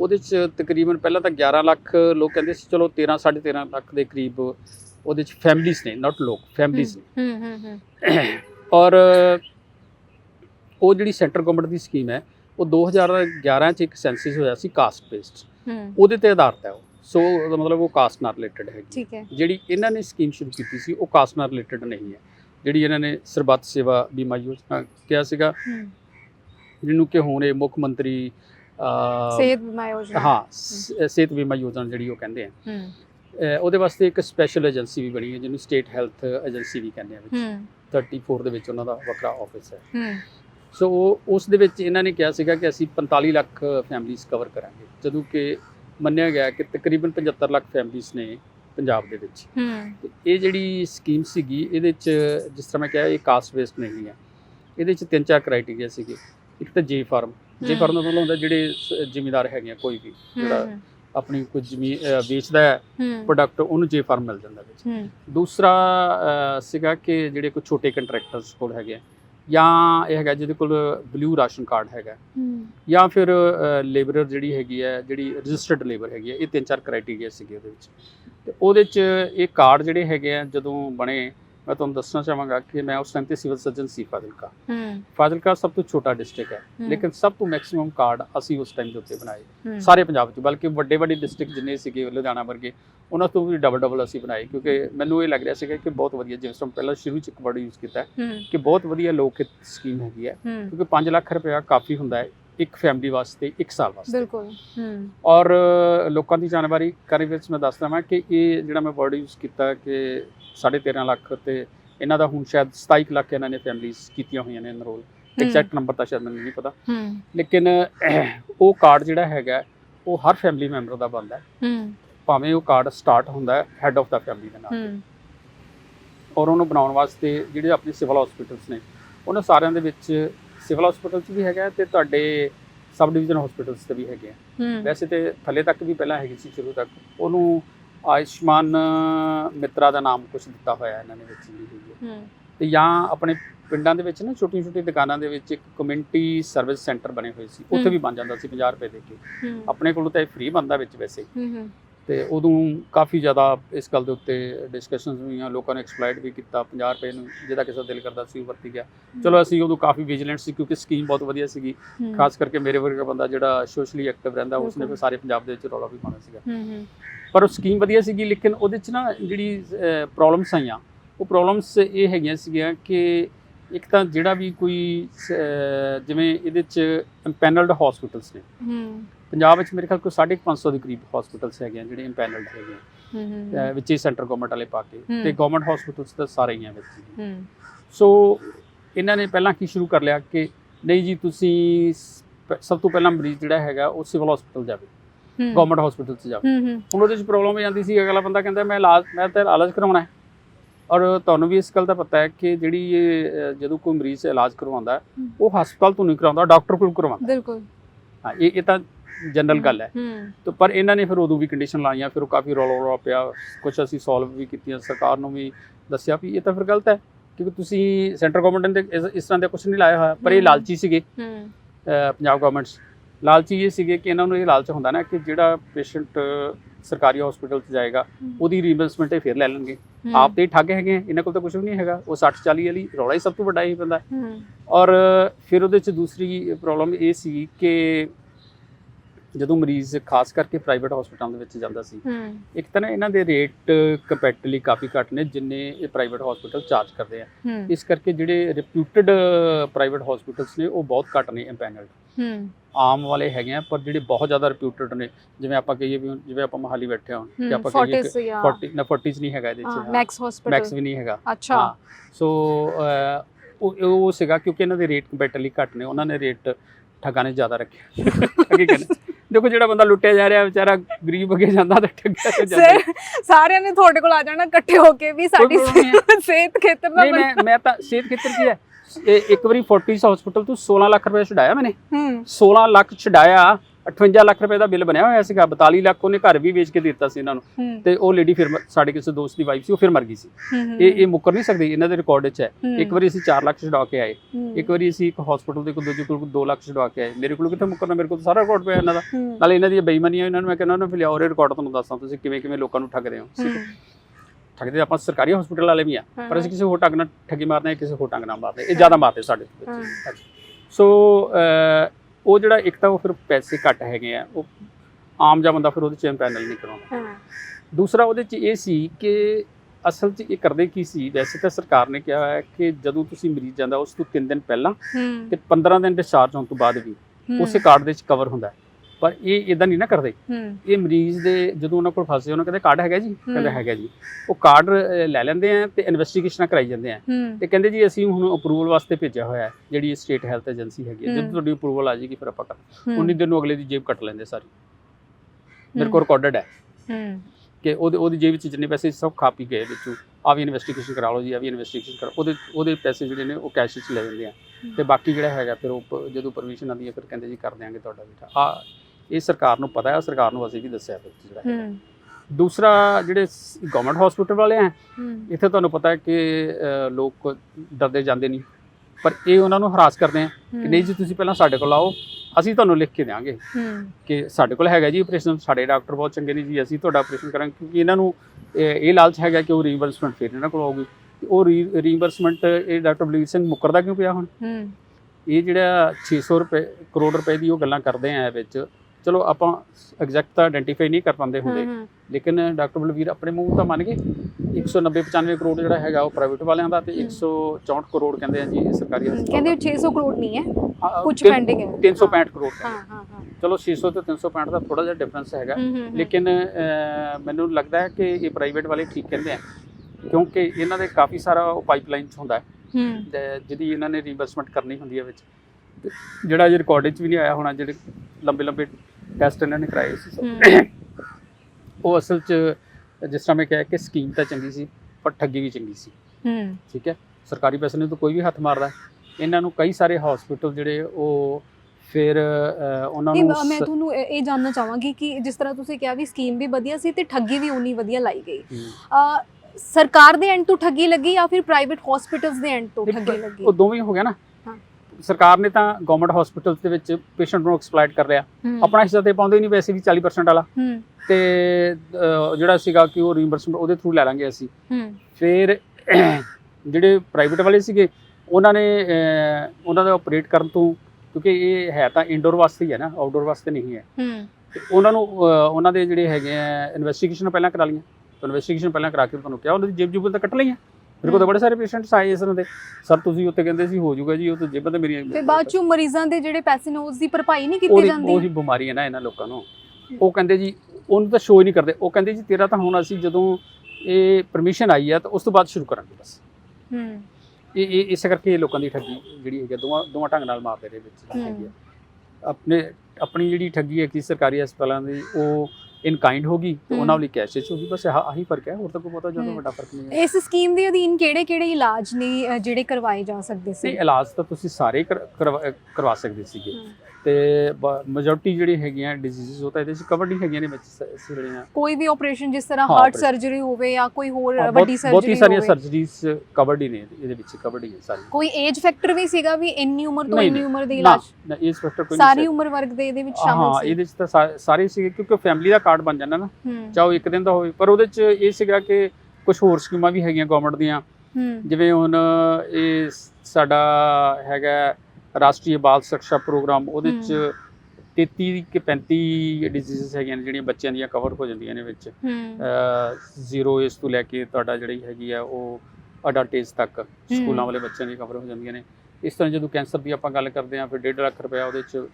ਉਹਦੇ ਚ ਤਕਰੀਬਨ ਪਹਿਲਾਂ ਤਾਂ 11 ਲੱਖ ਲੋਕ ਕਹਿੰਦੇ ਸੀ ਚਲੋ 13 13.5 ਲੱਖ ਦੇ ਕਰੀਬ ਉਹਦੇ ਚ ਫੈਮਿਲੀਜ਼ ਨੇ ਨਾਟ ਲੋਕ ਫੈਮਿਲੀਜ਼ ਨੇ। ਹੂੰ ਹੂੰ ਹੂੰ ਔਰ ਉਹ ਜਿਹੜੀ ਸੈਂਟਰ ਗਵਰਨਮੈਂਟ ਦੀ ਸਕੀਮ ਹੈ ਉਹ 2011 ਚ ਇੱਕ ਸੈਂਸਸ ਹੋਇਆ ਸੀ ਕਾਸਟ ਬੇਸਡ ਉਹਦੇ ਤੇ ਆਧਾਰਿਤ ਹੈ ਉਹ। ਸੋ ਮਤਲਬ ਉਹ ਕਾਸਟ ਨਾਲ ਰਿਲੇਟਡ ਹੈ ਠੀਕ ਹੈ। ਜਿਹੜੀ ਇਹਨਾਂ ਨੇ ਸਕੀਮ ਸ਼ੁਰੂ ਕੀਤੀ ਸੀ ਉਹ ਕਾਸਟ ਨਾਲ ਰਿਲੇਟਡ ਨਹੀਂ ਹੈ। ਜਿਹੜੀ ਇਹਨਾਂ ਨੇ ਸਰਬੱਤ ਸੇਵਾ ਬੀਮਾ ਯੋਜਨਾ ਕਿਹਾ ਸੀਗਾ ਜਿਹਨੂੰ ਕਿ ਹੁਣ ਇਹ ਮੁੱਖ ਮੰਤਰੀ ਸਿਹਤ ਬੀਮਾ ਯੋਜਨਾ। ਹਾਂ ਸਿਹਤ ਬੀਮਾ ਯੋਜਨਾ ਜਿਹੜੀ ਉਹ ਕਹਿੰਦੇ ਆ। ਉਹਦੇ ਵਾਸਤੇ ਇੱਕ ਸਪੈਸ਼ਲ ਏਜੰਸੀ ਵੀ ਬਣੀ ਹੈ ਜਿਹਨੂੰ ਸਟੇਟ ਹੈਲਥ ਏਜੰਸੀ ਵੀ ਕਹਿੰਦੇ ਆ ਵਿੱਚ। ਹੂੰ। 34 ਦੇ ਵਿੱਚ ਉਹਨਾਂ ਦਾ ਵੱਖਰਾ ਆਫਿਸ ਹੈ। ਸੋ ਉਸ ਦੇ ਵਿੱਚ ਇਹਨਾਂ ਨੇ ਕਿਹਾ ਸੀਗਾ ਕਿ ਅਸੀਂ 45 ਲੱਖ ਫੈਮਲੀਜ਼ ਕਵਰ ਕਰਾਂਗੇ। ਜਦੋਂ ਕਿ ਮੰਨਿਆ ਗਿਆ ਕਿ ਤਕਰੀਬਨ 75 ਲੱਖ ਫੈਮਲੀਜ਼ ਨੇ ਪੰਜਾਬ ਦੇ ਵਿੱਚ। ਹੂੰ। ਇਹ ਜਿਹੜੀ ਸਕੀਮ ਸੀਗੀ ਇਹਦੇ ਚ ਜਿਸ ਤਰ੍ਹਾਂ ਮੈਂ ਕਿਹਾ ਇਹ ਕਾਸਟ ਬੇਸਡ ਨਹੀਂ ਹੈ ਇਹਦੇ ਚ ਤਿੰਨ ਚਾਰ ਕ੍ਰਾਈਟੇਰੀਆ ਸੀਗੇ। ਇੱਕ ਤਾਂ ਜੇ ਫਾਰਮ ਜੇ। ਫਾਰਮ ਦਾ ਮਤਲਬ ਹੁੰਦਾ ਜਿਹੜੇ ਜ਼ਿਮੀਂਦਾਰ ਹੈਗੇ ਆ ਕੋਈ ਵੀ ਜਿਹੜਾ ਆਪਣੀ ਕੋਈ ਜ਼ਮੀਨ ਵੇਚਦਾ ਹੈ ਪ੍ਰੋਡਕਟ ਉਹਨੂੰ ਜੇ ਫਾਰਮ ਮਿਲ ਜਾਂਦਾ ਵਿੱਚ। ਦੂਸਰਾ ਸੀਗਾ ਕਿ ਜਿਹੜੇ ਕੋਈ ਛੋਟੇ ਕੰਟਰੈਕਟਰਸ ਕੋਲ ਹੈਗੇ ਆ ਜਾਂ ਇਹ ਹੈਗਾ ਜਿਹਦੇ ਕੋਲ ਬਲੂ ਰਾਸ਼ਨ ਕਾਰਡ ਹੈਗਾ। ਜਾਂ ਫਿਰ ਲੇਬਰਰ ਜਿਹੜੀ ਹੈਗੀ ਹੈ ਜਿਹੜੀ ਰਜਿਸਟਰਡ ਲੇਬਰ ਹੈਗੀ ਹੈ ਇਹ ਤਿੰਨ ਚਾਰ ਕ੍ਰਾਈਟੇਰੀਆ ਸੀਗੇ ਉਹਦੇ ਵਿੱਚ। ਤੇ ਉਹਦੇ ਚ ਇਹ ਕਾਰਡ ਜਿਹੜੇ ਹੈਗੇ ਆ ਜਦੋਂ ਬਣੇ ਮੈਂ ਤੁਹਾਨੂੰ ਦੱਸਣਾ ਚਾਹਾਂਗਾ ਕਿ ਮੈਂ ਉਸ ਟਾਈਮ ਤੇ ਸਿਵਲ ਸਰਜਨ ਸੀ ਫਾਜ਼ਿਲਕਾ। ਹੂੰ। ਫਾਜ਼ਿਲਕਾ ਸਭ ਤੋਂ ਛੋਟਾ ਡਿਸਟ੍ਰਿਕਟ ਹੈ। ਲੇਕਿਨ ਸਭ ਤੋਂ ਮੈਕਸਿਮਮ ਕਾਰਡ ਅਸੀਂ ਉਸ ਟਾਈਮ ਦੇ ਉੱਤੇ ਬਣਾਏ। ਸਾਰੇ ਪੰਜਾਬ 'ਚ ਬਲਕਿ ਵੱਡੇ ਵੱਡੇ ਡਿਸਟ੍ਰਿਕਟ ਜਿੰਨੇ ਸੀਗੇ ਲੁਧਿਆਣਾ ਵਰਗੇ ਉਹਨਾਂ ਤੋਂ ਵੀ ਡਬਲ ਡਬਲ ਅਸੀਂ ਬਣਾਏ ਕਿਉਂਕਿ ਮੈਨੂੰ ਇਹ ਲੱਗ ਰਿਹਾ ਸੀਗਾ ਕਿ ਬਹੁਤ ਵਧੀਆ ਜਿਵੇਂ ਤੋਂ ਪਹਿਲਾਂ ਸ਼ੁਰੂ 'ਚ ਇੱਕ ਵਰਡ ਯੂਜ਼ ਕੀਤਾ ਕਿ ਬਹੁਤ ਵਧੀਆ ਲੋਕ ਸਕੀਮ ਹੈਗੀ ਹੈ। ਹੂੰ। ਕਿਉਂਕਿ 5 ਲੱਖ ਰੁਪਇਆ ਕਾਫੀ ਹੁੰਦਾ ਹੈ। ਇੱਕ ਫੈਮਿਲੀ ਵਾਸਤੇ ਇੱਕ ਸਾਲ ਵਾਸਤੇ। ਬਿਲਕੁਲ ਹੂੰ। ਔਰ ਲੋਕਾਂ ਦੀ ਜਾਣਕਾਰੀ ਕਰਨ ਵਿੱਚ ਮੈਂ ਦੱਸ ਦਵਾਂ ਕਿ ਇਹ ਜਿਹੜਾ ਮੈਂ ਵਰਡ ਯੂਜ਼ ਕੀਤਾ ਕਿ 13.5 ਲੱਖ ਤੇ ਇਹਨਾਂ ਦਾ ਹੁਣ ਸ਼ਾਇਦ 27 ਕੁ ਲੱਖ ਇਹਨਾਂ ਨੇ ਫੈਮਿਲੀਜ਼ ਕੀਤੀਆਂ ਹੋਈਆਂ ਨੇ ਐਨਰੋਲ ਐਗਜ਼ੈਕਟ ਨੰਬਰ ਤਾਂ ਸ਼ਾਇਦ ਮੈਨੂੰ ਨਹੀਂ ਪਤਾ। ਲੇਕਿਨ ਉਹ ਕਾਰਡ ਜਿਹੜਾ ਹੈਗਾ ਉਹ ਹਰ ਫੈਮਿਲੀ ਮੈਂਬਰ ਦਾ ਬਣਦਾ ਹੈ। ਭਾਵੇਂ ਉਹ ਕਾਰਡ ਸਟਾਰਟ ਹੁੰਦਾ ਹੈ ਹੈੱਡ ਆਫ ਦਾ ਫੈਮਿਲੀ ਦੇ ਨਾਲ। ਔਰ ਉਹਨੂੰ ਬਣਾਉਣ ਵਾਸਤੇ ਜਿਹੜੇ ਆਪਣੇ ਸਿਵਲ ਹਸਪੀਟਲਸ ਨੇ ਉਹਨਾਂ ਸਾਰਿਆਂ ਦੇ ਵਿੱਚ ਸਿਵਲ ਹਸਪੀਟਲ 'ਚ ਵੀ ਹੈਗਾ ਤੇ ਤੁਹਾਡੇ ਸਬ ਡਿਵੀਜ਼ਨ ਹਸਪੀਟਲਸ ਤੇ ਵੀ ਹੈਗੇ ਆ। ਵੈਸੇ ਤੇ ਥੱਲੇ ਤੱਕ ਵੀ ਪਹਿਲਾਂ ਹੈਗੀ ਸੀ ਸ਼ੁਰੂ ਤੱਕ। ਉਹਨੂੰ ਆਯੁਸ਼ਮਾਨ ਮਿੱਤਰਾ ਦਾ ਨਾਮ ਕੁਝ ਦਿੱਤਾ ਹੋਇਆ ਇਹਨਾਂ ਨੇ ਵਿੱਚ ਵੀ ਹੋਈ ਹੈ। ਤੇ ਜਾਂ ਆਪਣੇ ਪਿੰਡਾਂ ਦੇ ਵਿੱਚ ਨਾ ਛੋਟੀਆਂ ਛੋਟੀਆਂ ਦੁਕਾਨਾਂ ਦੇ ਵਿੱਚ ਇੱਕ ਕਮਿਊਨਿਟੀ ਸਰਵਿਸ ਸੈਂਟਰ ਬਣੇ ਹੋਏ ਸੀ। ਉੱਥੇ। ਵੀ ਬਣ ਜਾਂਦਾ ਸੀ 50 ਰੁਪਏ ਦੇ ਕੇ। ਆਪਣੇ ਕੋਲੋਂ ਤਾਂ ਇਹ ਫ੍ਰੀ ਬੰਦਾ ਵਿੱਚ ਵੈਸੇ। ਤੇ ਉਦੋਂ ਕਾਫੀ ਜ਼ਿਆਦਾ ਇਸ ਗੱਲ ਦੇ ਉੱਤੇ ਡਿਸਕਸ਼ਨਸ ਹੋਈਆਂ ਲੋਕਾਂ ਨੇ ਐਕਸਪਲਾਈਟ ਵੀ ਕੀਤਾ 50 ਰੁਪਏ ਨੂੰ ਜਿਹਦਾ ਕਿਸੇ ਦਿਲ ਕਰਦਾ ਸੀ ਉਹ ਵਰਤੀ ਗਿਆ। ਚਲੋ ਅਸੀਂ ਉਦੋਂ ਕਾਫੀ ਵਿਜੀਲੈਂਟ ਸੀ ਕਿਉਂਕਿ ਸਕੀਮ ਬਹੁਤ ਵਧੀਆ ਸੀਗੀ। ਖਾਸ ਕਰਕੇ ਮੇਰੇ ਵਰਗਾ ਬੰਦਾ ਜਿਹੜਾ ਸੋਸ਼ਲੀ ਐਕਟਿਵ ਰਹਿੰਦਾ ਉਸਨੇ। ਫਿਰ ਸਾਰੇ ਪੰਜਾਬ ਦੇ ਵਿੱਚ ਰੌਲਾ ਵੀ ਪਾਉਣਾ ਸੀਗਾ। ਪਰ ਉਹ ਸਕੀਮ ਵਧੀਆ ਸੀਗੀ ਲੇਕਿਨ ਉਹਦੇ 'ਚ ਨਾ ਜਿਹੜੀ ਪ੍ਰੋਬਲਮਸ ਆਈਆਂ ਉਹ ਪ੍ਰੋਬਲਮਸ ਇਹ ਹੈਗੀਆਂ ਸੀਗੀਆਂ ਕਿ ਇੱਕ ਤਾਂ ਜਿਹੜਾ ਵੀ ਕੋਈ ਜਿਵੇਂ ਇਹਦੇ 'ਚ ਇੰਪੈਨਲਡ ਹਸਪੀਟਲਸ ਨੇ। ਪੰਜਾਬ ਵਿੱਚ ਮੇਰੇ ਖਿਆਲ ਕੋਈ 550 ਦੇ ਕਰੀਬ ਹਸਪੀਟਲਸ ਹੈਗੇ ਆ ਜਿਹੜੇ ਇੰਪੈਨਲਡ ਹੈਗੇ ਆ। ਹੂੰ ਵਿੱਚ ਹੀ ਸੈਂਟਰ ਗਵਰਨਮੈਂਟ ਵਾਲੇ ਪਾ ਕੇ। ਤੇ ਗਵਰਨਮੈਂਟ ਹਸਪੀਟਲਸ ਤਾਂ ਸਾਰੇ ਹੀ ਆ ਵਿੱਚ ਹੀ। ਸੋ ਇਹਨਾਂ ਨੇ ਪਹਿਲਾਂ ਕੀ ਸ਼ੁਰੂ ਕਰ ਲਿਆ ਕਿ ਨਹੀਂ ਜੀ ਤੁਸੀਂ ਸਭ ਤੋਂ ਪਹਿਲਾਂ ਮਰੀਜ਼ ਜਿਹੜਾ ਹੈਗਾ ਉਹ ਸਿਵਲ ਹਸਪੀਟਲ ਜਾਵੇ। ਗਵਰਨਮੈਂਟ ਹਸਪੀਟਲ 'ਚ ਜਾਵੇ। ਹੂੰ ਹੂੰ। ਹੁਣ ਉਹਦੇ 'ਚ ਪ੍ਰੋਬਲਮ ਇਹ ਜਾਂਦੀ ਸੀ ਅਗਲਾ ਬੰਦਾ ਕਹਿੰਦਾ ਮੈਂ ਇਲਾਜ ਮੈਂ ਤਾਂ ਇਲਾਜ ਕਰਾਉਣਾ ਹੈ। ਔਰ ਤੁਹਾਨੂੰ ਵੀ ਇਸ ਗੱਲ ਦਾ ਪਤਾ ਹੈ ਕਿ ਜਿਹੜੀ ਇਹ ਜਦੋਂ ਕੋਈ ਮਰੀਜ਼ ਇਲਾਜ ਕਰਵਾਉਂਦਾ। ਉਹ ਹਸਪਤਾਲ ਤੋਂ ਨਹੀਂ ਕਰਾਉਂਦਾ ਡਾਕਟਰ ਕੋਲ ਕਰਵਾਉਂਦਾ। ਬਿਲਕੁਲ। ਹਾਂ ਇਹ ਇਹ ਤਾਂ ਜਨਰਲ ਗੱਲ ਹੈ। ਤੇ ਪਰ ਇਹਨਾਂ ਨੇ ਫਿਰ ਉਦੋਂ ਵੀ ਕੰਡੀਸ਼ਨ ਲਾਈਆਂ ਫਿਰ ਉਹ ਕਾਫੀ ਰੌਲਾ ਰੌਲਾ ਪਿਆ ਕੁਝ ਅਸੀਂ ਸੋਲਵ ਵੀ ਕੀਤੀਆਂ ਸਰਕਾਰ ਨੂੰ ਵੀ ਦੱਸਿਆ ਵੀ ਇਹ ਤਾਂ ਫਿਰ ਗਲਤ ਹੈ ਕਿਉਂਕਿ ਤੁਸੀਂ ਸੈਂਟਰ ਗਵਰਨਮੈਂਟ ਨੇ ਇਸ- ਤਰ੍ਹਾਂ ਦਾ ਕੁਝ ਨਹੀਂ ਲਾਇਆ ਹੋਇਆ ਪਰ ਇਹ। ਲਾਲਚੀ ਸੀਗੇ। ਪੰਜਾਬ ਗਵਰਨਮੈਂਟਸ ਲਾਲਚੀ ਇਹ ਸੀਗੇ ਕਿ ਇਹਨਾਂ ਨੂੰ ਇਹ ਲਾਲਚ ਹੁੰਦਾ ਨਾ ਕਿ ਜਿਹੜਾ ਪੇਸ਼ੈਂਟ ਸਰਕਾਰੀ ਹਸਪੀਟਲ 'ਚ ਜਾਏਗਾ। ਉਹਦੀ ਰੀਇੰਬਰਸਮੈਂਟ ਇਹ ਫਿਰ ਲੈ ਲੈਣਗੇ। ਆਪ ਤੇ ਹੀ ਠੱਗ ਹੈਗੇ ਇਹਨਾਂ ਕੋਲ ਤਾਂ ਕੁਝ ਵੀ ਨਹੀਂ ਹੈਗਾ ਉਹ 60 40 ਵਾਲੀ ਰੌਲਾ ਹੀ ਸਭ ਤੋਂ ਵੱਡਾ ਇਹ ਪੈਂਦਾ। ਹੂੰ। ਔਰ ਫਿਰ ਉਹਦੇ 'ਚ ਦੂਸਰੀ ਪ੍ਰੋਬਲਮ ਇਹ ਸੀ ਕਿ ਜਦੋਂ ਮਰੀਜ਼ ਖਾਸ ਕਰਕੇ ਪ੍ਰਾਈਵੇਟ ਹਸਪਤਾਲਾਂ ਦੇ ਵਿੱਚ ਜਾਂਦਾ ਸੀ ਇੱਕ ਤਾਂ ਇਹਨਾਂ ਦੇ ਰੇਟ ਕੰਪੈਟਲੀ ਕਾਫੀ ਘੱਟ ਨੇ ਜਿੰਨੇ ਇਹ ਪ੍ਰਾਈਵੇਟ ਹਸਪੀਟਲ ਚਾਰਜ ਕਰਦੇ ਆ। ਇਸ ਕਰਕੇ ਜਿਹੜੇ ਰਿਪਿਊਟਡ ਪ੍ਰਾਈਵੇਟ ਹਸਪੀਟਲਸ ਨੇ ਉਹ ਬਹੁਤ ਘੱਟ ਨੇ ਇੰਪੈਨਲਡ ਆਮ ਵਾਲੇ ਹੈਗੇ ਆ ਪਰ ਜਿਹੜੇ ਬਹੁਤ ਜ਼ਿਆਦਾ ਰਿਪਿਊਟਡ ਨੇ ਜਿਵੇਂ ਆਪਾਂ ਕਹੀਏ ਵੀ ਜਿਵੇਂ ਆਪਾਂ ਮਹਾਲੀ ਬੈਠੇ ਹਾਂ ਕਿ ਆਪਾਂ ਕਹੀਏ ਫੋਰਟਿਸ ਕਿ ਜਾਂ 40 ਨਾ 40 ਚ ਨਹੀਂ ਹੈਗਾ ਇਹਦੇ ਚ ਮੈਕਸ ਹਸਪੀਟਲ ਮੈਕਸ ਵੀ ਨਹੀਂ ਹੈਗਾ। ਅੱਛਾ। ਸੋ ਉਹ ਉਹ ਸੀਗਾ ਕਿਉਂਕਿ ਇਹਨਾਂ ਦੇ ਰੇਟ ਕੰਪੈਟਲੀ ਘੱਟ ਨੇ ਉਹਨਾਂ ਨੇ ਰੇਟ ਠੱਗਾਂ ਨੇ ਜ਼ਿਆਦਾ ਰੱਖਿਆ ਅੱਗੇ ਕਹਿੰਦੇ ਦੇਖੋ ਜਿਹੜਾ ਬੰਦਾ ਲੁੱਟਿਆ ਜਾ ਰਿਹਾ ਵਿਚਾਰਾ ਗਰੀਬ ਅੱਗੇ ਜਾਂਦਾ ਤਾਂ ਠੱਗਿਆ ਤੇ ਜਾਂਦਾ। ਸਰ ਸਾਰਿਆਂ ਨੇ ਤੁਹਾਡੇ ਕੋਲ ਆ ਜਾਣਾ ਇਕੱਠੇ ਹੋ ਕੇ ਵੀ ਸਾਡੀ ਸਿਹਤ ਖੇਤਰ ਦਾ ਨਹੀਂ ਮੈਂ ਮੈਂ ਤਾਂ ਸਿਹਤ ਖੇਤਰ ਕੀ ਹੈ? ਇਹ ਇੱਕ ਵਾਰੀ 40 ਹਸਪੀਟਲ ਤੋਂ 16 ਲੱਖ ਰੁਪਏ ਛਡਾਇਆ ਮੈਨੇ। ਹੂੰ। 16 ਲੱਖ ਛਡਾਇਆ। 58 ਲੱਖ ਰੁਪਏ ਦਾ ਬਿੱਲ ਬਣਿਆ ਹੋਇਆ ਸੀਗਾ 42 ਲੱਖ ਉਹਨੇ ਘਰ ਵੀ ਵੇਚ ਕੇ ਦਿੱਤਾ ਸੀ ਇਹਨਾਂ ਨੂੰ। ਤੇ ਉਹ ਲੇਡੀ ਫਿਰ ਮ- ਸਾਡੇ ਕਿਸੇ ਦੋਸਤ ਦੀ ਵਾਈਫ ਸੀ ਉਹ ਫਿਰ ਮਰ ਗਈ ਸੀ। ਇਹ ਇਹ ਮੁੱਕਰ ਨਹੀਂ ਸਕਦੀ ਇਹਨਾਂ ਦੇ ਰਿਕਾਰਡ 'ਚ ਹੈ। ਇੱਕ ਵਾਰੀ ਅਸੀਂ 4 ਲੱਖ ਛਡਾ ਕੇ ਆਏ। ਇੱਕ ਵਾਰੀ ਅਸੀਂ ਇੱਕ ਹਸਪੀਟਲ ਦੇ ਕੋਲ ਦੂਜੇ ਕੋਲ 2 ਲੱਖ ਛਡਵਾ ਕੇ ਆਏ। ਮੇਰੇ ਕੋਲ ਕਿੱਥੇ ਮੁੱਕਰਨਾ ਮੇਰੇ ਕੋਲ ਤਾਂ ਸਾਰਾ ਰਿਕਾਰਡ ਪਿਆ ਇਹਨਾਂ ਦਾ। ਨਾਲੇ ਇਹਨਾਂ ਦੀਆਂ ਬੇਈਮਾਨੀਆਂ ਇਹਨਾਂ ਨੂੰ ਮੈਂ ਕਹਿੰਦਾ ਉਹਨਾਂ ਨੂੰ ਲਿਆਓ ਰਿਕਾਰਡ ਤੁਹਾਨੂੰ ਦੱਸਾਂ ਤੁਸੀਂ ਕਿਵੇਂ ਕਿਵੇਂ ਲੋਕਾਂ ਨੂੰ ਠੱਗਦੇ ਹੋ। ਹੂੰ, ਠੱਗਦੇ ਆਪਾਂ ਸਰਕਾਰੀ ਹਸਪੀਟਲ ਵਾਲੇ ਵੀ ਆ ਪਰ ਅਸੀਂ ਕਿਸੇ ਹੋਰ ਢੰਗ ਨਾਲ ਠੱਗੀ ਮਾਰਦੇ ਹਾਂ ਕਿਸੇ ਹੋਰ ਢੰਗ ਨਾਲ ਮਾਰਦੇ ਹਾਂ। ਇਹ ਜ਼ਿਆਦਾ ਮਾਰਦੇ ਸਾਡੇ ਵਿੱਚ। ਸੋ ਅਹ, ਉਹ ਜਿਹੜਾ ਇੱਕ ਤਾਂ ਉਹ ਫਿਰ ਪੈਸੇ ਘੱਟ ਹੈਗੇ ਆ ਉਹ ਆਮ ਜਿਹਾ ਬੰਦਾ ਫਿਰ ਉਹਦੇ ਚ ਪੈਨਲ ਨਹੀਂ ਕਰਾਉਂਦਾ। ਹਾਂ, ਦੂਸਰਾ ਉਹਦੇ ਚ ਇਹ ਸੀ ਕਿ ਅਸਲ 'ਚ ਇਹ ਕਰਦੇ ਕੀ ਸੀ ਵੈਸੇ ਤਾਂ ਸਰਕਾਰ ਨੇ ਕਿਹਾ ਹੈ ਕਿ ਜਦੋਂ ਤੁਸੀਂ ਮਰੀਜ਼ ਜਾਂਦਾ ਉਸ ਤੋਂ 3 ਦਿਨ ਪਹਿਲਾਂ ਤੇ 15 ਦਿਨ ਡਿਸਚਾਰਜ ਹੋਣ ਤੋਂ ਬਾਅਦ ਵੀ ਉਸੇ ਕਾਰਡ ਦੇ ਵਿੱਚ ਕਵਰ ਹੁੰਦਾ ਹੈ। ਪਰ ਇਹ ਇਦਾਂ ਨਹੀਂ ਨਾ ਕਰਦੇ। ਇਹ ਮਰੀਜ਼ ਦੇ ਜਦੋਂ ਉਹਨਾਂ ਕੋਲ ਫਸੇ ਉਹਨਾਂ ਕਹਿੰਦੇ ਕਾਰਡ ਹੈਗਾ ਜੀ? ਕਹਿੰਦੇ। ਹੈਗਾ ਜੀ। ਉਹ ਕਾਰਡ ਲੈ ਲੈਂਦੇ ਆ ਤੇ ਇਨਵੈਸਟੀਗੇਸ਼ਨਾਂ ਕਰਾਈ ਜਾਂਦੇ ਆ। ਤੇ ਕਹਿੰਦੇ ਜੀ ਅਸੀਂ ਹੁਣ ਅਪਰੂਵਲ ਵਾਸਤੇ ਭੇਜਿਆ ਹੋਇਆ ਹੈ ਜਿਹੜੀ ਸਟੇਟ ਹੈਲਥ ਏਜੰਸੀ ਹੈਗੀ ਹੈ। ਜਦੋਂ ਤੁਹਾਡੀ ਅਪਰੂਵਲ ਆ ਜਾਏਗੀ ਫਿਰ ਆਪਾਂ ਕਰ 19 ਦਿਨ ਨੂੰ ਅਗਲੇ ਦੀ ਜੇਬ ਕੱਟ ਲੈਂਦੇ ਸਾਰੀ। ਮੇਰੇ ਕੋਲ ਰਿਕਾਰਡਡ ਹੈ। ਕਿ ਉਹਦੇ ਉਹਦੀ ਜੇਬ ਵਿੱਚ ਜਿੰਨੇ ਪੈਸੇ ਸਭ ਖਾ ਪੀ ਗਏ ਵਿੱਚੋਂ। ਆ ਵੀ ਇਨਵੈਸਟੀਗੇਸ਼ਨ ਕਰਾ ਲਓ ਜੀ ਆ ਵੀ ਇਨਵੈਸਟੀਗੇਸ਼ਨ ਕਰਾ ਉਹਦੇ ਉਹਦੇ ਪੈਸੇ ਜਿਹੜੇ ਨੇ ਉਹ ਕੈਸ਼ ਵਿੱਚ ਲੈ ਜਾਂਦੇ ਆ। ਤੇ ਬਾਕੀ ਜਿਹੜਾ ਹੈਗਾ ਫਿਰ ਉਹ ਜਦੋਂ ਪਰਮਿਸ਼ਨ ਆਉਂਦੀ ਹੈ ਫਿਰ ਕਹਿੰਦੇ ਜੀ ਕਰ ਦਿਆਂਗੇ ਤੁਹਾਡਾ ਵੀ ਆ ਇਹ ਸਰਕਾਰ ਨੂੰ ਪਤਾ ਹੈ ਸਰਕਾਰ ਨੂੰ ਅਸੀਂ ਵੀ ਦੱਸਿਆ ਫਿਰ ਜਿਹੜਾ ਹੂੰ, ਦੂਸਰਾ ਜਿਹੜੇ ਗਵਰਨਮੈਂਟ ਹਸਪੀਟਲ ਵਾਲੇ ਆ ਇੱਥੇ ਤੁਹਾਨੂੰ ਪਤਾ ਹੈ ਕਿ ਲੋਕ ਡਰਦੇ ਜਾਂਦੇ ਨਹੀਂ। ਪਰ ਇਹ ਉਹਨਾਂ ਨੂੰ ਹਰਾਸ ਕਰਦੇ ਆ ਕਿ ਨਹੀਂ ਜੀ ਤੁਸੀਂ ਪਹਿਲਾਂ ਸਾਡੇ ਕੋਲ ਆਓ ਅਸੀਂ ਤੁਹਾਨੂੰ ਲਿਖ ਕੇ ਦੇਵਾਂਗੇ ਕਿ ਸਾਡੇ ਕੋਲ ਹੈਗਾ ਜੀ ਆਪਰੇਸ਼ਨ ਸਾਡੇ ਡਾਕਟਰ ਬਹੁਤ ਚੰਗੇ ਨੇ ਜੀ ਅਸੀਂ ਤੁਹਾਡਾ ਆਪਰੇਸ਼ਨ ਕਰਾਂਗੇ। ਕਿਉਂਕਿ ਇਹਨਾਂ ਨੂੰ ਇਹ ਲਾਲਚ ਹੈਗਾ ਕਿ ਉਹ ਰੀਇੰਬਰਸਮੈਂਟ ਫਿਰ ਇਹਨਾਂ ਕੋਲ ਆਊਗੀ। ਉਹ ਰੀਇੰਬਰਸਮੈਂਟ ਇਹ ਡਾਕਟਰ ਬਲਵੀਰ ਸਿੰਘ ਮੁਕਰਦਾ ਕਿਉਂ ਪਿਆ ਹੁਣ? ਇਹ ਜਿਹੜਾ 600 ਰੁਪਏ ਕਰੋੜ ਰੁਪਏ ਦੀ ਉਹ ਗੱਲਾਂ ਕਰਦੇ ਆ ਵਿੱਚ। ਚਲੋ ਆਪਾਂ ਐਗਜ਼ੈਕਟ ਤਾਂ ਆਇਡੈਂਟੀਫਾਈ ਨਹੀਂ ਕਰ ਪਾਉਂਦੇ ਹੁੰਦੇ। ਲੇਕਿਨ ਡਾਕਟਰ ਬਲਵੀਰ ਆਪਣੇ ਮੂੰਹ ਤਾਂ ਮੰਨ ਗਏ। 190 95 ਕਰੋੜ ਜਿਹੜਾ ਹੈਗਾ ਉਹ ਪ੍ਰਾਈਵੇਟ ਵਾਲਿਆਂ ਦਾ ਤੇ ਹਮ। 164 ਕਰੋੜ ਕਹਿੰਦੇ ਆ ਜੀ ਸਰਕਾਰੀ ਹਸਪਤਾਲ ਕਹਿੰਦੇ 600 ਕਰੋੜ ਨਹੀਂ ਹੈ। ਕੁਝ ਪੈਂਡਿੰਗ ਹੈ। 365 ਕਰੋੜ ਹਾਂ। ਹਾਂ ਹਾਂ। ਚਲੋ 600 ਤੇ 365 ਦਾ ਥੋੜਾ ਜਿਹਾ ਡਿਫਰੈਂਸ ਹੈਗਾ। ਲੇਕਿਨ ਮੈਨੂੰ ਲੱਗਦਾ ਹੈ ਕਿ ਇਹ ਪ੍ਰਾਈਵੇਟ ਵਾਲੇ ਠੀਕ ਕਹਿੰਦੇ ਆ। ਕਿਉਂਕਿ ਇਹਨਾਂ ਦੇ ਕਾਫੀ ਸਾਰਾ ਪਾਈਪਲਾਈਨ ਚ ਹੁੰਦਾ ਹੈ। ਜਿਹਦੀ ਇਹਨਾਂ ਨੇ ਰੀਇੰਬਰਸਮੈਂਟ ਕਰਨੀ ਹੁੰਦੀ ਹੈ ਵਿੱਚ। ਜਿਹੜਾ ਜੇ ਰਿਕਾਰਡ 'ਚ ਵੀ ਨਹੀਂ ਆਇਆ ਹੋਣਾ ਜਿਹੜੇ ਲੰਬੇ ਲੰਬੇ ਟੈਸਟ ਇਹਨਾਂ ਨੇ ਕਰਾਏ ਸੀ ਉਹ ਅਸਲ 'ਚ ਜਿਸ ਤਰ੍ਹਾਂ ਮੈਂ ਕਿਹਾ ਕਿ ਸਕੀਮ ਤਾਂ ਚੰਗੀ ਸੀ ਪਰ ਠੱਗੀ ਵੀ ਚੰਗੀ ਸੀ। ਹੂੰ, ਠੀਕ ਹੈ? ਸਰਕਾਰੀ ਪੈਸੇ ਨੂੰ ਤਾਂ ਕੋਈ ਵੀ ਹੱਥ ਮਾਰਦਾ। ਇਹਨਾਂ ਨੂੰ ਕਈ ਸਾਰੇ ਹਸਪੀਟਲ ਜਿਹੜੇ ਉਹ ਫਿਰ ਉਹਨਾਂ ਨੂੰ ਮੈਂ- ਤੁਹਾਨੂੰ ਇਹ ਜਾਨਣਾ ਚਾਹਾਂਗੀ ਕਿ ਜਿਸ ਤਰ੍ਹਾਂ ਤੁਸੀਂ ਕਿਹਾ ਵੀ ਸਕੀਮ ਵੀ ਵਧੀਆ ਸੀ ਤੇ ਠੱਗੀ ਵੀ ਉਨੀ ਵਧੀਆ ਲਾਈ ਗਈ। ਸਰਕਾਰ ਦੇ ਐਂਡ ਤੋਂ ਠੱਗੀ ਲੱਗੀ ਜਾਂ ਫਿਰ ਪ੍ਰਾਈਵੇਟ ਹਸਪੀਟਲਸ ਦੇ ਐਂਡ ਤੋਂ ਠੱਗੀ ਲੱਗੀ? ਉਹ ਦੋਵੇਂ ਹੋ ਗਿਆ ਨਾ। ਸਰਕਾਰ ਨੇ ਤਾਂ ਗਵਰਨਮੈਂਟ ਹਸਪੀਟਲ ਦੇ ਵਿੱਚ ਪੇਸ਼ੈਂਟ ਨੂੰ ਐਕਸਪਲੋਇਟ ਕਰ ਰਿਹਾ ਆਪਣਾ ਹਿੱਸਾ ਤੇ ਪਾਉਂਦੇ ਨਹੀਂ ਵੈਸੇ ਵੀ 40% ਵਾਲਾ। ਤੇ ਜਿਹੜਾ ਸੀਗਾ ਕਿ ਉਹ ਰੀਇੰਬਰਸਮੈਂਟ ਉਹਦੇ ਥਰੂ ਲੈ ਲਾਂਗੇ ਅਸੀਂ। ਫਿਰ ਜਿਹੜੇ ਪ੍ਰਾਈਵੇਟ ਵਾਲੇ ਸੀਗੇ ਉਹਨਾਂ ਨੇ ਉਹਨਾਂ ਦਾ ਆਪਰੇਟ ਕਰਨ ਤੋਂ ਕਿਉਂਕਿ ਇਹ ਹੈ ਤਾਂ ਇੰਡੋਰ ਵਾਸਤੇ ਹੀ ਹੈ ਨਾ ਆਊਟਡੋਰ ਵਾਸਤੇ ਨਹੀਂ ਹੈ। ਤੇ ਉਹਨਾਂ ਨੂੰ ਉਹਨਾਂ ਦੇ ਜਿਹੜੇ ਹੈਗੇ ਆ ਇਨਵੈਸਟੀਗੇਸ਼ਨ ਪਹਿਲਾਂ ਕਰਾ ਲਈਆਂ। ਇਨਵੈਸਟੀਗੇਸ਼ਨ ਪਹਿਲਾਂ ਕਰਾ ਕੇ ਤੁਹਾਨੂੰ ਕਿਹਾ ਉਹਨਾਂ ਦੀ ਜੇਬ ਜੂਬ ਤਾਂ ਕੱਟ ਲਈਆਂ। ਮੇਰੇ ਕੋਲ ਤਾਂ ਬੜੇ ਸਾਰੇ ਪੇਸ਼ੈਂਟਸ ਆਏ ਇਸ ਤਰ੍ਹਾਂ ਦੇ। ਸਰ ਤੁਸੀਂ ਉੱਥੇ ਕਹਿੰਦੇ ਸੀ ਹੋ ਜਾਊਗਾ ਜੀ ਉਹ ਤਾਂ ਜੇਬਾਂ ਤਾਂ ਮੇਰੀਆਂ ਤੇ ਬਾਅਦ ਚੋਂ ਮਰੀਜ਼ਾਂ ਦੇ ਜਿਹੜੇ ਪੈਸੇ ਨੇ ਉਸ ਦੀ ਭਰਪਾਈ ਨਹੀਂ ਕੀਤੀ ਉਹਦੀ ਜਾਂਦੀ। ਉਹੀ ਬਿਮਾਰੀ ਹੈ ਨਾ ਇਹਨਾਂ ਲੋਕਾਂ ਨੂੰ। ਉਹ ਕਹਿੰਦੇ ਜੀ ਉਹਨੂੰ ਤਾਂ ਸ਼ੋਅ ਨਹੀਂ ਕਰਦੇ। ਉਹ ਕਹਿੰਦੇ ਜੀ ਤੇਰਾ ਤਾਂ ਹੁਣ ਅਸੀਂ ਜਦੋਂ ਇਹ ਪਰਮਿਸ਼ਨ ਆਈ ਹੈ ਤਾਂ ਉਸ ਤੋਂ ਬਾਅਦ ਸ਼ੁਰੂ ਕਰਾਂਗੇ ਬਸ। ਹੂੰ। ਇਹ ਇਹ ਇਸੇ ਕਰਕੇ ਇਹ ਲੋਕਾਂ ਦੀ ਠੱਗੀ ਜਿਹੜੀ ਹੈਗੀ ਆ, ਦੋਵਾਂ ਦੋਵਾਂ ਢੰਗ ਨਾਲ ਮਾਰਦੇ ਦੇ ਵਿੱਚ। ਹੈਗੀ ਆ ਆਪਣੇ ਆਪਣੀ ਜਿਹੜੀ ਠੱਗੀ ਹੈ ਕਿ ਸਰਕਾਰੀ ਹਸਪਤਾਲਾਂ ਦੀ ਉਹ ਇਨ ਕਾਈਂਡ ਹੋਗੀ ਤੇ। ਉਹਨਾਂ ਵਾਲੀ ਕੈਸ਼ ਵਿੱਚ ਹੋਗੀ ਬਸ ਆਹ- ਫ਼ਰਕ ਹੈ ਹੋਰ ਤਾਂ ਕੋਈ ਬਹੁਤਾ ਜ਼ਿਆਦਾ। ਵੱਡਾ ਫ਼ਰਕ ਨਹੀਂ ਹੈ ਇਸ ਸਕੀਮ ਦੇ ਅਧੀਨ ਕਿਹੜੇ ਕਿਹੜੇ ਇਲਾਜ ਨੇ ਜਿਹੜੇ ਕਰਵਾਏ ਜਾ ਸਕਦੇ ਸੀ ਨਹੀਂ ਇਲਾਜ ਤਾਂ ਤੁਸੀਂ ਸਾਰੇ ਕਰ- ਕਰਵਾ ਸਕਦੇ ਸੀਗੇ। ਤੇ ਮੈਜੋਰਟੀ ਜਿਹੜੀ ਹੈਗੀਆਂ ਡਿਜ਼ੀਜ਼ਸ ਉਹ ਤਾਂ ਇਹਦੇ ਵਿੱਚ ਕਵਰਡ ਹੀ ਹੈਗੀਆਂ ਨੇ ਵਿੱਚ ਜਿਹੜੀਆਂ ਕੋਈ ਵੀ ਆਪਰੇਸ਼ਨ ਜਿਸ ਤਰ੍ਹਾਂ ਹਾਂ, ਹਾਰਟ। ਸਰਜਰੀ ਹੋਵੇ ਜਾਂ ਕੋਈ ਹੋਰ ਹਾਂ, ਵੱਡੀ ਬਹੁਤ- ਬਹੁਤੀ ਸਰਜਰੀ ਸਾਰੀਆਂ ਸਰਜਰੀਜ਼ ਕਵਰਡ ਹੀ ਨੇ ਇਹਦੇ ਵਿੱਚ ਕਵਰਡ ਹੀ ਹੈ ਸਾਰੀ ਕੋਈ ਏਜ ਫੈਕਟਰ ਵੀ ਸੀਗਾ ਵੀ ਇੰਨੀ ਉਮਰ ਤੋਂ ਨਹੀਂ, ਇੰਨੀ ਨਹੀਂ। ਉਮਰ ਦੇ ਇਲਾਜ? ਨਾ ਇਸ ਫੈਕਟਰ ਕੋਈ ਸਾਰੀ ਨਹੀਂ ਉਮਰ ਵਰਗ ਦੇ ਇਹਦੇ ਵਿੱਚ ਹਾਂ ਸ਼ਾਮਲ ਸੀ। ਇਹਦੇ ਵਿੱਚ ਤਾਂ ਸਾਰੇ ਸੀਗੇ ਕਿਉਂਕਿ ਫੈਮਿਲੀ ਦਾ ਕਾਰਡ ਬਣ ਜਾਂਦਾ ਨਾ। ਹੂੰ। ਚਾਹੇ ਇੱਕ ਦਿਨ ਦਾ ਹੋਵੇ ਪਰ ਉਹਦੇ ਚ ਇਹ ਸੀਗਾ ਕਿ ਕੁਝ ਹੋਰ ਸਕੀਮਾਂ ਵੀ ਹੈਗੀਆਂ ਗਵਰਨਮੈਂਟ ਦੀਆਂ। ਹੂੰ। ਜਿਵੇਂ ਹੁਣ ਇਹ ਸਾਡਾ ਹੈਗਾ ਰਾਸ਼ਟਰੀ ਬਾਲ ਸੁਰੱਖਿਆ ਪ੍ਰੋਗਰਾਮ ਉਹਦੇ ਚ 33 ਕਿ 35 ਡਿਜ਼ੀਜ਼ਸ ਹੈਗੀਆਂ ਨੇ ਜਿਹੜੀਆਂ ਬੱਚਿਆਂ ਦੀਆਂ ਕਵਰ ਹੋ ਜਾਂਦੀਆਂ ਨੇ ਵਿੱਚ। ਜ਼ੀਰੋ ਏਜ ਤੋਂ ਲੈ ਕੇ ਤੁਹਾਡਾ ਜਿਹੜੀ ਹੈਗੀ ਆ ਉਹ ਅਡਲਟ ਏਜ ਤੱਕ ਸਕੂਲਾਂ ਵਾਲੇ ਬੱਚਿਆਂ ਦੀ ਕਵਰ ਹੋ ਜਾਂਦੀਆਂ ਨੇ। ਇਸ ਤਰ੍ਹਾਂ ਜਦੋਂ ਕੈਂਸਰ ਦੀ ਆਪਾਂ ਗੱਲ ਕਰਦੇ ਹਾਂ ਫਿਰ 1.5 ਲੱਖ ਰੁਪਇਆ ਉਹਦੇ ਚ